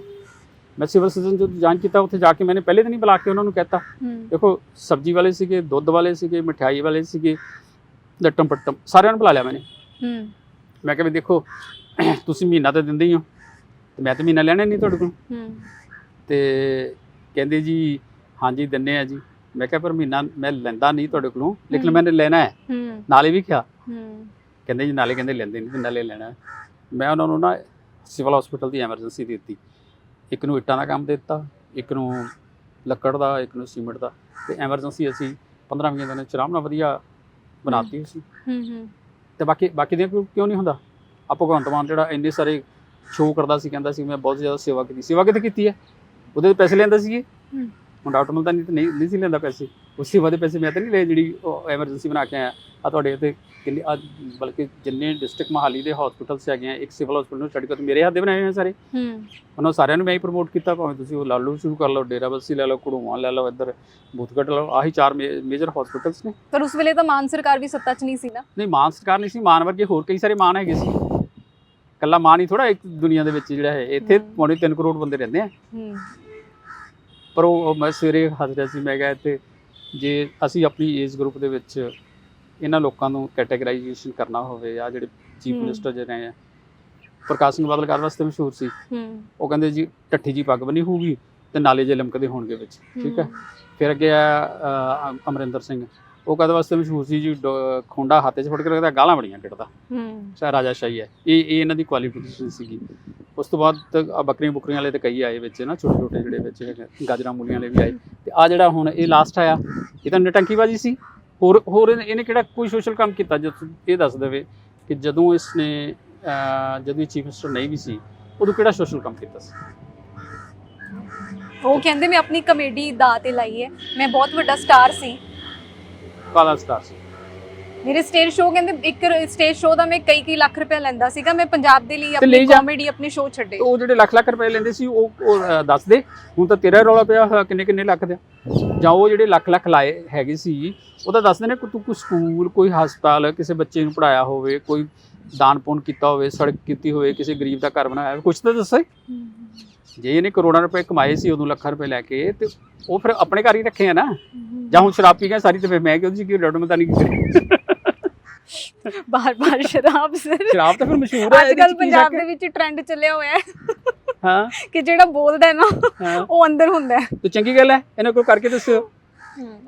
ਮੈਂ ਸਿਵਲ ਸਰਜਨ ਜਦੋਂ ਜਾਣ ਕੀਤਾ ਉੱਥੇ ਜਾ ਕੇ ਮੈंने ਪਹਿਲੇ ਦਿਨ ਹੀ ਬੁਲਾ ਕੇ ਉਹਨਾਂ ਨੂੰ ਕਹਿਤਾ। ਦੇਖੋ ਸਬਜ਼ੀ ਵਾਲੇ ਸੀਗੇ ਦੁੱਧ ਵਾਲੇ ਸੀਗੇ ਮਠਿਆਈ ਵਾਲੇ ਸੀਗੇ ਲੱਟਮ ਪੱਟਮ ਸਾਰਿਆਂ ਨੂੰ ਬੁਲਾ ਲਿਆ ਹੂੰ। ਮੈਂ ਕਿਹਾ ਵੀ ਦੇਖੋ ਤੁਸੀਂ ਮਹੀਨਾ ਤਾਂ ਦਿੰਦੇ ਹੀ ਹੋ। ਤੇ ਮੈਂ ਤਾਂ ਮਹੀਨਾ ਲੈਣਾ ਨਹੀਂ ਤੁਹਾਡੇ ਕੋਲ। ਤੇ ਕਹਿੰਦੇ ਜੀ ਹਾਂਜੀ ਦਿੰਨੇ ਆ ਜੀ। ਮੈਂ ਕਿਹਾ ਪਰ ਮਹੀਨਾ ਮੈਂ ਲੈਂਦਾ ਨਹੀਂ ਤੁਹਾਡੇ ਕੋਲੋਂ ਲੇਕਿਨ। ਮੈंने ਲੈਣਾ ਹੈ। ਹੂੰ। ਨਾਲੇ ਵੀ ਕਿਹਾ। ਹੂੰ। ਕਹਿੰਦੇ ਜੀ ਨਾਲੇ ਕਹਿੰਦੇ ਲੈਂਦੇ ਨਹੀਂ ਨਾਲੇ ਲੈਣਾ। ਮੈਂ ਉਹਨਾਂ ਨੂੰ ਨਾ ਸਿਵਲ ਹਸਪੀਟਲ ਦੀ ਐਮਰਜੈਂਸੀ ਦਿੱਤੀ। ਇੱਕ ਨੂੰ ਇੱਟਾਂ ਦਾ ਕੰਮ ਦਿੱਤਾ ਇੱਕ ਨੂੰ ਲੱਕੜ ਦਾ ਇੱਕ ਨੂੰ ਸੀਮੈਂਟ ਦਾ। ਤੇ ਐਮਰਜੈਂਸੀ ਅਸੀਂ 15 ਵੀਹ ਦਿਨਾਂ ਚ ਆਰਾਮ ਨਾਲ ਵਧੀਆ ਬਣਾਤੀ ਸੀ ਹੂੰ ਹੂੰ। ਤੇ ਬਾਕੀ ਬਾਕੀ ਦੇ ਕਿਉਂ ਨਹੀਂ ਹੁੰਦਾ? ਆ ਭਗਵੰਤ ਮਾਨ ਜਿਹੜਾ ਇੰਨੇ ਸਾਰੇ ਸ਼ੋਅ ਕਰਦਾ ਸੀ ਕਹਿੰਦਾ ਸੀ ਮੈਂ ਬਹੁਤ ਜ਼ਿਆਦਾ ਸੇਵਾ ਕੀਤੀ। ਸੇਵਾ ਕਿਤੇ ਕੀਤੀ ਹੈ? ਉਹਦੇ ਪੈਸੇ ਲੈਂਦਾ ਸੀ ਹੂੰ। ਡਾਕਟਰ ਨਹੀਂ ਤਾਂ ਨਹੀਂ ਨਹੀਂ ਸੀ ਲੈਂਦਾ ਪੈਸੇ। ਉਸ ਸੇਵਾ ਦੇ ਪੈਸੇ ਮੈਂ ਤਾਂ ਨਹੀਂ ਲਏ ਜਿਹੜੀ ਐਮਰਜੈਂਸੀ ਬਣਾ ਕੇ ਆਇਆ। ਆ ਤੁਹਾਡੇ ਇੱਥੇ ਕਿੰਨੇ ਅੱਜ ਬਲਕਿ ਜਿੰਨੇ ਡਿਸਟ੍ਰਿਕਟ ਮਹਾਲੀ ਦੇ ਹਸਪੀਟਲਸ ਹੈਗੇ ਆ ਇੱਕ ਸਿਵਲ ਹਸਪੀਟਲ ਨੂੰ ਛੱਡ ਕੇ ਤਾਂ ਮੇਰੇ ਹੱਥ ਦੇ ਬਣਾਏ ਹੋਏ ਸਾਰੇ। ਹੂੰ। ਉਹਨਾਂ ਸਾਰਿਆਂ ਨੂੰ ਮੈਂ ਹੀ ਪ੍ਰਮੋਟ ਕੀਤਾ ਭਾਵੇਂ ਤੁਸੀਂ ਉਹ ਲਾਲੂ ਸ਼ੁਰੂ ਕਰ ਲਓ ਡੇਰਾਬੱਸੀ ਲੈ ਲਓ ਕੁੜੂਵਾਂ ਲੈ ਲਓ ਇੱਧਰ ਬੂਥਗੜ ਲੈ ਲਓ ਆਹੀ ਚਾਰ ਮੇਜਰ ਹਸਪੀਟਲਸ ਨੇ। ਪਰ ਉਸ ਵੇਲੇ ਤਾਂ ਮਾਨ ਸਰਕਾਰ ਵੀ ਸੱਤਾ 'ਚ ਨਹੀਂ ਸੀ ਨਾ। ਨਹੀਂ ਮਾਨ ਸਰਕਾਰ ਨਹੀਂ ਸੀ ਮਾਨ ਵਰਗੇ ਹੋਰ ਕਈ ਸਾਰੇ ਮਾਨ ਹੈਗੇ ਸੀ। ਕੱਲਾ ਮਾਨ ਹੀ ਥੋੜਾ ਇੱਕ ਦੁਨੀਆ ਦੇ ਵਿੱਚ ਜਿਹੜਾ ਹੈ ਇੱਥੇ। ਪੌਣੇ 3 ਕਰੋੜ ਬੰਦੇ ਰਹਿੰਦੇ ਆ। ਹੂੰ। ਪਰ ਉਹ ਮੈਂ ਸਵੇਰੇ ਹੱਸ ਰਿਹਾ ਸੀ ਮੈਂ ਕਿਹਾ ਇੱਥੇ ਜੇ ਅਸੀਂ ਆਪਣੀ ਏਜ ਗਰੁੱਪ ਦੇ ਵਿੱਚ ਇਹਨਾਂ ਲੋਕਾਂ ਨੂੰ ਕੈਟਾਗਰਾਈਜੇਸ਼ਨ ਕਰਨਾ ਹੋਵੇ ਆ ਜਿਹੜੇ ਚੀਫ। ਮਿਨਿਸਟਰ ਜਿਹੜੇ ਰਹੇ ਆ ਪ੍ਰਕਾਸ਼ ਸਿੰਘ ਬਾਦਲ ਕਰ ਵਾਸਤੇ ਮਸ਼ਹੂਰ ਸੀ। ਉਹ ਕਹਿੰਦੇ ਜੀ ਟੱਠੀ ਜੀ ਪੱਗ ਬਣੀ ਹੋਊਗੀ ਤੇ ਨਾਲੇ ਜੇ ਲਮਕਦੇ ਹੋਣਗੇ ਵਿੱਚ ਠੀਕ ਹੈ। ਫਿਰ ਅੱਗੇ ਆ ਅਮਰਿੰਦਰ ਸਿੰਘ। ਉਹ ਕਦੇ ਵਾਸਤੇ ਮਸ਼ਹੂਰ ਸੀ ਜੀ ਡ- ਖੁੰਡਾ ਹੱਥ 'ਚ ਫੜ ਕੇ ਰੱਖਦਾ ਗਾਲਾਂ ਬੜੀਆਂ ਕੱਢਦਾ। ਹੂੰ। ਚਾਹੇ ਰਾਜਾ ਸ਼ਾਹੀ ਹੈ। ਇਹ ਇਹ ਇਹਨਾਂ ਦੀ ਕੁਆਲੀਫਿਕੇਸ਼ਨ ਸੀਗੀ। ਉਸ ਤੋਂ ਬਾਅਦ ਤੱਕ ਆਹ ਬੱਕਰੀਆਂ ਬੁਕਰੀਆਂ ਵਾਲੇ ਤੇ ਕਈ ਆਏ ਵਿੱਚ ਨਾ ਛੋਟੇ ਛੋਟੇ ਜਿਹੜੇ ਵਿੱਚ ਹੈਗੇ, ਗਾਜਰਾਂ ਮੂਲੀਆਂ ਵਾਲੇ ਵੀ ਆਏ। ਤੇ ਆ ਜਿਹੜਾ ਹੁਣ ਇਹ ਲਾਸਟ ਆਇਆ ਇਹ ਤਾਂ ਨਟੰਕੀਬਾਜੀ ਸੀ। ਹੋਰ ਹੋਰ ਇਹਨੇ ਇਹਨੇ ਕਿਹੜਾ ਕੋਈ ਸੋਸ਼ਲ ਕੰਮ ਕੀਤਾ ਜਦ ਇਹ ਦੱਸ ਦੇਵੇ ਕਿ ਜਦੋਂ ਇਸਨੇ ਅਹ, ਜਦੋਂ ਇਹ ਚੀਫ ਮਿਨਿਸਟਰ ਨਹੀਂ ਵੀ ਸੀ ਉਦੋਂ ਕਿਹੜਾ ਸੋਸ਼ਲ ਕੰਮ ਕੀਤਾ ਸੀ? ਉਹ ਕਹਿੰਦੇ ਮੈਂ ਆਪਣੀ ਕਮੇਡੀ ਦਾ ਤੇ ਲਾਈ ਹੈ। ਮੈਂ ਬਹੁਤ ਵੱਡਾ ਸਟਾਰ ਸੀ। ਕਾਲਾ ਸਟਾਰ ਸੀ। ਮੇਰੇ ਸਟੇਜ ਸ਼ੋਅ ਕਹਿੰਦੇ ਇੱਕ ਸਟੇਜ ਸ਼ੋਅ ਦਾ ਮੈਂ ਕਈ ਕਈ ਲੱਖ ਰੁਪਏ ਲੈਂਦਾ ਸੀਗਾ। ਮੈਂ ਪੰਜਾਬ ਦੇ ਲਈ ਆਪਣੀ। ਕਾਮੇਡੀ ਆਪਣੇ ਸ਼ੋਅ ਛੱਡੇ। ਉਹ ਜਿਹੜੇ ਲੱਖ ਲੱਖ ਰੁਪਏ ਲੈਂਦੇ ਸੀ ਉਹ ਦੱਸ ਦੇ। ਹੁਣ ਤਾਂ ਤੇਰਾ ਰੌਲਾ ਪਿਆ ਹੋਇਆ ਕਿੰਨੇ ਕਿੰਨੇ ਲੱਖ ਦਾ। ਜਾਂ ਉਹ ਜਿਹੜੇ ਲੱਖ ਲੱਖ ਲਾਏ ਹੈਗੇ ਸੀ ਉਹਦਾ ਦੱਸਦੇ ਨੇ ਕਿ ਤੂੰ ਕੋਈ ਸਕੂਲ ਕੋਈ ਹਸਪਤਾਲ ਕਿਸੇ ਬੱਚੇ ਨੂੰ ਪੜਾਇਆ ਹੋਵੇ ਕੋਈ ਦਾਨ ਪੁੰਨ ਕੀਤਾ ਹੋਵੇ ਸੜਕ ਕੀਤੀ ਹੋਵੇ ਕਿਸੇ ਗਰੀਬ ਦਾ ਘਰ ਬਣਾਇਆ ਹੋਵੇ ਕੁਝ ਤਾਂ ਦੱਸੇ। ਜੇ ਇਹਨੇ ਕਰੋੜਾਂ ਰੁਪਏ ਕਮਾਏ ਸੀ ਉਦੋਂ ਲੱਖਾਂ ਰੁਪਏ ਲੈ ਕੇ ਤੇ ਉਹ ਫਿਰ ਆਪਣੇ ਘਰ ਹੀ ਰੱਖੇ ਆ ਨਾ। ਜਾਂ ਹੁਣ ਸ਼ਰਾਬ ਪੀ ਗਿਆ ਸਾਰੀ ਤੇ ਫਿਰ ਮੈਂ ਕਿਉਂ ਜੀ ਕਿ ਰੋਡ ਮਤਾ ਨਹੀਂ ਬਾਰ ਬਾਰ ਸ਼ਰਾਬ ਸਰ। ਸ਼ਰਾਬ ਤਾਂ ਫਿਰ ਮਸ਼ਹੂਰ ਹੈ ਅੱਜ ਕੱਲ ਪੰਜਾਬ? ਦੇ ਵਿੱਚ ਟ੍ਰੈਂਡ ਚੱਲਿਆ ਹੋਇਆ ਹੈ। ਹਾਂ। ਕਿ ਜਿਹੜਾ ਬੋਲਦਾ ਹੈ ਨਾ ਉਹ ਅੰਦਰ ਹੁੰਦਾ ਹੈ। ਤੇ ਚੰਗੀ ਗੱਲ ਹੈ ਇਹਨਾਂ ਕੋਲ ਕਰਕੇ ਦੱਸਿਓ।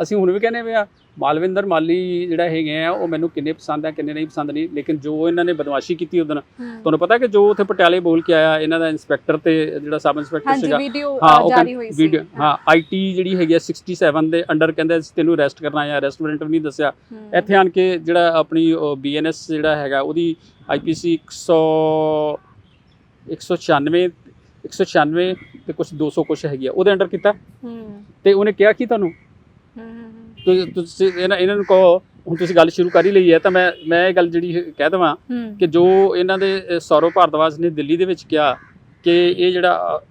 ਅਸੀਂ ਹੁਣ ਵੀ ਕਹਿੰਦੇ ਆ ਮਾਲਵਿੰਦਰ ਮਾਲੀ ਜਿਹੜਾ ਹੈਗੇ ਆ ਉਹ ਮੈਨੂੰ ਕਿੰਨੇ ਪਸੰਦ ਆ ਕਿੰਨੇ ਨਹੀਂ ਪਸੰਦ ਨਹੀਂ ਲੇਕਿਨ ਜੋ ਇਹਨਾਂ ਨੇ ਬਦਮਾਸ਼ੀ ਕੀਤੀ ਉਦੋਂ ਤੁਹਾਨੂੰ ਪਤਾ ਕਿ ਜੋ ਉੱਥੇ ਪਟਿਆਲੇ ਬੋਲ ਕੇ ਆਇਆ ਇਹਨਾਂ ਦਾ ਇੰਸਪੈਕਟਰ ਤੇ ਜਿਹੜਾ ਸਬ ਇੰਸਪੈਕਟਰ ਹਾਂਜੀ ਸੀਗਾ ਹਾਂ ਉਹ ਵੀਡੀਓ ਹਾਂ ਆਈਟੀ ਜਿਹੜੀ ਹੈਗੀ ਆ 67 ਦੇ ਅੰਡਰ ਕਹਿੰਦੇ ਤੈਨੂੰ ਅਰੈਸਟ ਕਰਨਾ ਹੈ ਅਰੈਸਟ ਵਾਰੰਟ ਵੀ ਨਹੀਂ ਦੱਸਿਆ। ਇੱਥੇ ਆਣ ਕੇ ਜਿਹੜਾ ਆਪਣੀ ਬੀਐਨਐਸ ਜਿਹੜਾ ਹੈਗਾ ਉਹਦੀ ਆਈਪੀਸੀ 100 196 196 ਤੇ ਕੁਝ 200 ਕੁਝ ਹੈਗੀ ਆ ਉਹਦੇ ਅੰਡਰ ਕੀਤਾ। ਤੇ ਉਹਨੇ ਕਿਹਾ ਕੀ ਤੁਹਾਨੂੰ? ਤੁਸੀਂ ਇਹਨਾਂ ਇਹਨਾਂ ਨੂੰ ਕਹੋ ਹੁਣ ਤੁਸੀਂ ਗੱਲ ਸ਼ੁਰੂ ਕਰ ਹੀ ਲਈ ਹੈ ਤਾਂ ਮੈਂ ਮੈਂ ਇਹ ਗੱਲ ਜਿਹੜੀ ਕਹਿ ਦਵਾਂ ਕਿ ਜੋ ਇਹਨਾਂ ਦੇ ਸੌਰਵ ਭਾਰਦਵਾਜ ਨੇ ਦਿੱਲੀ ਦੇ ਵਿੱਚ ਕਿਹਾ ਕਿ ਇਹ ਜਿਹੜਾ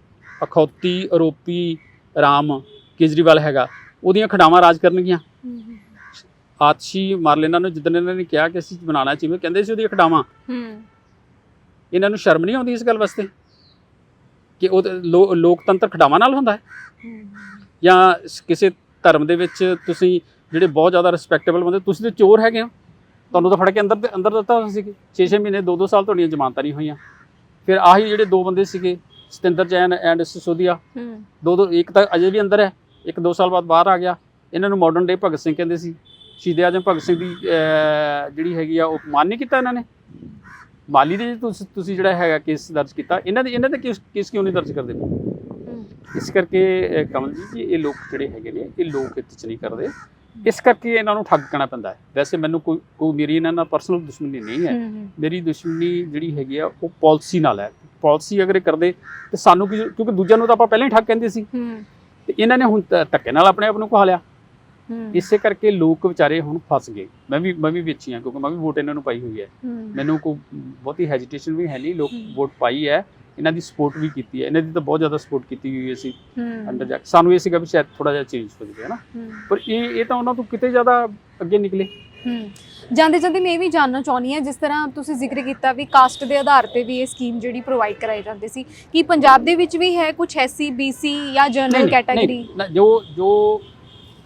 ਅਖੌਤੀ ਆਰੋਪੀ ਰਾਮ ਕੇਜਰੀਵਾਲ ਹੈਗਾ ਉਹਦੀਆਂ ਖਡਾਵਾਂ ਰਾਜ ਕਰਨਗੀਆਂ। ਆਤਸ਼ੀ ਮਾਰਲੇਨਾ ਨੂੰ ਜਿੱਦਣ ਇਹਨਾਂ ਨੇ ਕਿਹਾ ਕਿ ਅਸੀਂ ਬਣਾਉਣਾ ਚਾਹੀਏ ਕਹਿੰਦੇ ਸੀ ਉਹਦੀਆਂ ਖਡਾਵਾਂ। ਇਹਨਾਂ ਨੂੰ ਸ਼ਰਮ ਨਹੀਂ ਆਉਂਦੀ ਇਸ ਗੱਲ ਵਾਸਤੇ ਕਿ ਉਹ ਲੋਕਤੰਤਰ ਖਡਾਵਾਂ ਨਾਲ ਹੁੰਦਾ ਹੈ? ਜਾਂ ਕਿਸੇ ਧਰਮ ਦੇ ਵਿੱਚ ਤੁਸੀਂ ਜਿਹੜੇ ਬਹੁਤ ਜ਼ਿਆਦਾ ਰਿਸਪੈਕਟੇਬਲ ਬੰਦੇ ਤੁਸੀਂ ਤੇ ਚੋਰ ਹੈਗੇ ਹੋ। ਤੁਹਾਨੂੰ ਤਾਂ ਫੜ ਕੇ ਅੰਦਰ ਅੰਦਰ ਦਿੱਤਾ ਹੋਇਆ ਸੀ 6-6 ਮਹੀਨੇ 2-2 ਸਾਲ ਤੁਹਾਡੀਆਂ ਜ਼ਮਾਨਤਾਂ ਨਹੀਂ ਹੋਈਆਂ। ਫਿਰ ਆਹੀ ਜਿਹੜੇ ਦੋ ਬੰਦੇ ਸੀਗੇ ਸਤਿੰਦਰ ਜੈਨ ਐਂਡ ਸਿਸੋਦੀਆ ਦੋ ਦੋ ਇੱਕ ਤਾਂ ਅਜੇ ਵੀ ਅੰਦਰ ਹੈ ਇੱਕ ਦੋ ਸਾਲ ਬਾਅਦ ਬਾਹਰ ਆ ਗਿਆ। ਇਹਨਾਂ ਨੂੰ ਮਾਡਰਨ ਡੇ ਭਗਤ ਸਿੰਘ ਕਹਿੰਦੇ ਸੀ। ਸ਼ਹੀਦ ਆਜਮ ਭਗਤ ਸਿੰਘ ਦੀ ਜਿਹੜੀ ਹੈਗੀ ਆ ਉਹ ਮਾਨ ਨਹੀਂ ਕੀਤਾ ਇਹਨਾਂ ਨੇ? ਮਾਲੀ ਦੇ ਤੁਸੀਂ ਤੁਸੀਂ ਜਿਹੜਾ ਹੈਗਾ ਕੇਸ ਦਰਜ ਕੀਤਾ। ਇਹਨਾਂ ਦੇ ਇਹਨਾਂ ਦੇ ਕੇਸ ਕੇਸ ਕਿਉਂ ਨਹੀਂ ਦਰਜ ਕਰਦੇ? ਇਸ ਕਰਕੇ ਕਮਲ ਜੀ ਜੀ ਇਹ ਲੋਕ ਜਿਹੜੇ ਹੈਗੇ ਨੇ ਇਹ ਲੋਕ ਇੱਥੇ ਚ ਨਹੀਂ ਕਰਦੇ। ਇਸ ਕਰਕੇ ਇਹਨਾਂ ਨੂੰ ਠੱਗਣਾ ਪੈਂਦਾ ਹੈ। ਵੈਸੇ ਮੈਨੂੰ ਕੋਈ ਕੋਈ ਮੇਰੀ ਇਹਨਾਂ ਨਾਲ ਪਰਸਨਲ ਦੁਸ਼ਮਣੀ ਨਹੀਂ ਹੈ। ਮੇਰੀ ਦੁਸ਼ਮਣੀ ਜਿਹੜੀ ਹੈਗੀ ਆ ਉਹ ਪਾਲਿਸੀ ਨਾਲ ਹੈ। ਪਾਲਿਸੀ ਅਗਰ ਇਹ ਕਰਦੇ ਤੇ ਸਾਨੂੰ ਕਿਉਂਕਿ ਦੂਜਿਆਂ ਨੂੰ ਤਾਂ ਆਪਾਂ ਪਹਿਲਾਂ ਹੀ ਠੱਗ ਕਹਿੰਦੇ ਸੀ। ਤੇ ਇਹਨਾਂ ਨੇ ਹੁਣ ਧੱਕੇ ਨਾਲ ਆਪਣੇ ਆਪ ਨੂੰ ਕਹਾ ਲਿਆ। ਇਸੇ ਕਰਕੇ ਲੋਕ ਵਿਚਾਰੇ ਹੁਣ ਫਸ ਗਏ। ਮੈਂ ਵੀ ਮੈਂ ਵੀ ਵਿੱਚ ਹਾਂ ਕਿਉਂਕਿ ਮੈਂ ਵੀ ਵੋਟ ਇਹਨਾਂ ਨੂੰ ਪਾਈ ਹੋਈ ਹੈ। ਮੈਨੂੰ ਕੋਈ ਬਹੁਤੀ ਹੈਜੀਟੇਸ਼ਨ ਵੀ ਹੈ ਨਹੀਂ ਲੋਕ। ਵੋਟ ਪਾਈ ਹੈ। ਇਹਨਾਂ ਦੀ ਸਪੋਰਟ ਵੀ ਕੀਤੀ ਹੈ। ਇਹਨਾਂ ਦੀ ਤਾਂ ਬਹੁਤ ਜ਼ਿਆਦਾ ਸਪੋਰਟ ਕੀਤੀ ਹੋਈ ਸੀ ਅੰਡਰ ਜਾ। ਸਾਨੂੰ ਇਹ ਸੀਗਾ ਵੀ ਸ਼ਾਇਦ ਥੋੜਾ ਜਿਹਾ ਚੇਂਜ ਹੋ ਜਾਵੇ ਨਾ? ਹੂੰ। ਪਰ ਇਹ ਇਹ ਤਾਂ ਉਹਨਾਂ ਤੋਂ ਕਿਤੇ ਜ਼ਿਆਦਾ ਅੱਗੇ ਨਿਕਲੇ। ਜਾਂਦੇ ਜਾਂਦੇ ਮੈਂ ਇਹ ਵੀ ਜਾਣਨਾ ਚਾਹੁੰਦੀ ਹਾਂ ਜਿਸ ਤਰ੍ਹਾਂ ਤੁਸੀਂ ਜ਼ਿਕਰ ਕੀਤਾ ਵੀ ਕਾਸਟ ਦੇ ਆਧਾਰ ਤੇ ਵੀ ਇਹ ਸਕੀਮ ਜਿਹੜੀ ਪ੍ਰੋਵਾਈਡ ਕਰਾਈ ਜਾਂਦੀ ਸੀ ਕੀ ਪੰਜਾਬ ਦੇ ਵਿੱਚ ਵੀ ਹੈ ਕੁਝ ਐਸਸੀ ਬੀਸੀ ਜਾਂ ਜਨਰਲ ਕੈਟਾਗਰੀ ਜੋ ਜੋ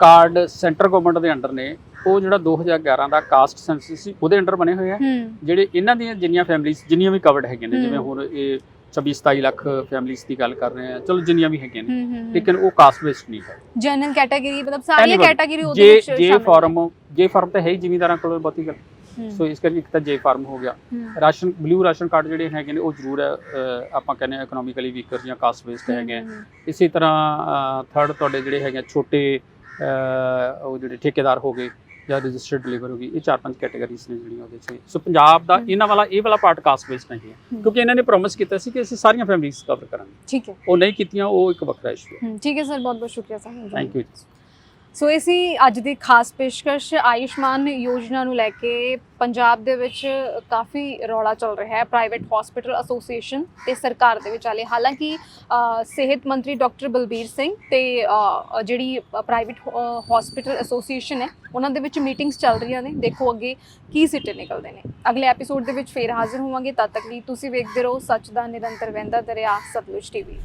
ਕਾਰਡ ਸੈਂਟਰ ਗਵਰਨਮੈਂਟ ਦੇ ਅੰਡਰ ਨੇ ਉਹ ਜਿਹੜਾ 2011 ਦਾ ਕਾਸਟ ਸੈਂਸਸ ਸੀ ਉਹਦੇ ਅੰਡਰ ਬਣੇ ਹੋਏ ਆ। ਜਿਹੜੇ ਇਹਨਾਂ ਦੀਆਂ ਜਿੰਨੀਆਂ ਫੈਮਿਲੀਆਂ ਜਿੰਨੀਆਂ ਵੀ ਕਵਰਡ ਹੈਗੀਆਂ ਨੇ। ਜਿਵੇਂ ਹੁਣ ਇਹ 26 27 ਲੱਖ ਫੈਮਿਲੀਆਂ ਦੀ ਗੱਲ ਕਰ ਰਹੇ ਆ ਚਲੋ ਜਿੰਨੀਆਂ ਵੀ ਹੈਗੀਆਂ ਨੇ। ਲੇਕਿਨ ਉਹ ਕਾਸਟ ਬੇਸਡ ਨਹੀਂ ਹੈ। ਜਨਰਲ ਕੈਟਾਗਰੀ ਮਤਲਬ ਸਾਰੀਆਂ ਕੈਟਾਗਰੀ ਉਹਦੇ ਜੇ ਵਿੱਚ ਜੇ ਸ਼ਾਮਿਲ ਫਾਰਮ ਜੇ ਫਾਰਮ ਤਾਂ ਹੈ ਹੀ ਜ਼ਿਮੀਂਦਾਰਾਂ ਕੋਲ ਬਹੁਤੀ ਗੱਲ। ਸੋ ਇਸ ਕਰਕੇ ਇੱਕ ਤਾਂ ਜੇ ਫਾਰਮ ਹੋ ਗਿਆ। ਰਾਸ਼ਨ ਬਲੂ ਰਾਸ਼ਨ ਕਾਰਡ ਜਿਹੜੇ ਹੈਗੇ ਨੇ ਉਹ ਜ਼ਰੂਰ ਆਪਾਂ ਕਹਿੰਦੇ ਆ ਇਕਨੋਮਿਕਲੀ ਵੀਕਰ ਜਾਂ ਕਾਸਟ ਬੇਸਡ ਹੈਗੇ ਇਸੇ ਤਰ੍ਹਾਂ ਥਰਡ ਤੁਹਾਡੇ ਜਿਹੜੇ ਹੈਗੇ ਛੋਟੇ ਉਹ ਜਿਹੜੇ ਠੇਕੇਦਾਰ ਹੋ ਗਏ ਜਾਂ ਰਜਿਸਟਰਡ ਲੇਬਰ ਹੋ ਗਈ ਇਹ ਚਾਰ ਪੰਜ ਕੈਟਾਗਰੀਜ਼ ਨੇ ਜਿਹੜੀਆਂ ਉਹਦੇ 'ਚ। ਸੋ ਪੰਜਾਬ ਦਾ। ਇਹਨਾਂ ਵਾਲਾ ਇਹ ਵਾਲਾ ਪਾਰਟ ਕਾਸਟ ਬੇਸਡ ਨਹੀਂ ਹੈ। ਕਿਉਂਕਿ ਇਹਨਾਂ ਨੇ ਪ੍ਰੋਮਿਸ ਕੀਤਾ ਸੀ ਕਿ ਅਸੀਂ ਸਾਰੀਆਂ ਫੈਮਿਲੀਜ਼ ਕਵਰ ਕਰਾਂਗੇ। ਠੀਕ ਹੈ। ਉਹ ਨਹੀਂ ਕੀਤੀਆਂ ਉਹ ਇੱਕ ਵੱਖਰਾ ਇਸ਼ੂ ਹੈ। ਹੂੰ, ਠੀਕ ਹੈ ਸਰ ਬਹੁਤ ਬਹੁਤ ਸ਼ੁਕਰੀਆ ਸਰ। ਥੈਂਕ ਯੂ ਸੋ ਇਹ ਸੀ ਅੱਜ ਦੀ ਖਾਸ ਪੇਸ਼ਕਸ਼। ਆਯੁਸ਼ਮਾਨ ਯੋਜਨਾ ਨੂੰ ਲੈ ਕੇ ਪੰਜਾਬ ਦੇ ਵਿੱਚ ਕਾਫੀ ਰੌਲਾ ਚੱਲ ਰਿਹਾ ਹੈ। ਪ੍ਰਾਈਵੇਟ ਹਸਪੀਟਲ ਐਸੋਸੀਏਸ਼ਨ ਤੇ ਸਰਕਾਰ ਦੇ ਵਿਚਾਲੇ। ਹਾਲਾਂਕਿ ਸਿਹਤ ਮੰਤਰੀ ਡਾਕਟਰ ਬਲਬੀਰ ਸਿੰਘ ਤੇ ਜਿਹੜੀ ਪ੍ਰਾਈਵੇਟ ਹਸਪੀਟਲ ਐਸੋਸੀਏਸ਼ਨ ਹੈ, ਉਹਨਾਂ ਦੇ ਵਿੱਚ ਮੀਟਿੰਗਸ ਚੱਲ ਰਹੀਆਂ ਨੇ। ਦੇਖੋ ਅੱਗੇ ਕੀ ਸਿੱਟੇ ਨਿਕਲਦੇ ਨੇ। ਅਗਲੇ ਐਪੀਸੋਡ ਦੇ ਵਿੱਚ ਫੇਰ ਹਾਜ਼ਰ ਹੋਵਾਂਗੇ। ਤਦ ਤੱਕ ਲਈ ਤੁਸੀਂ ਵੇਖਦੇ ਰਹੋ ਸੱਚ ਦਾ ਨਿਰੰਤਰ ਵਹਿੰਦਾ ਦਰਿਆ, ਸਤਲੁਜ ਟੀਵੀ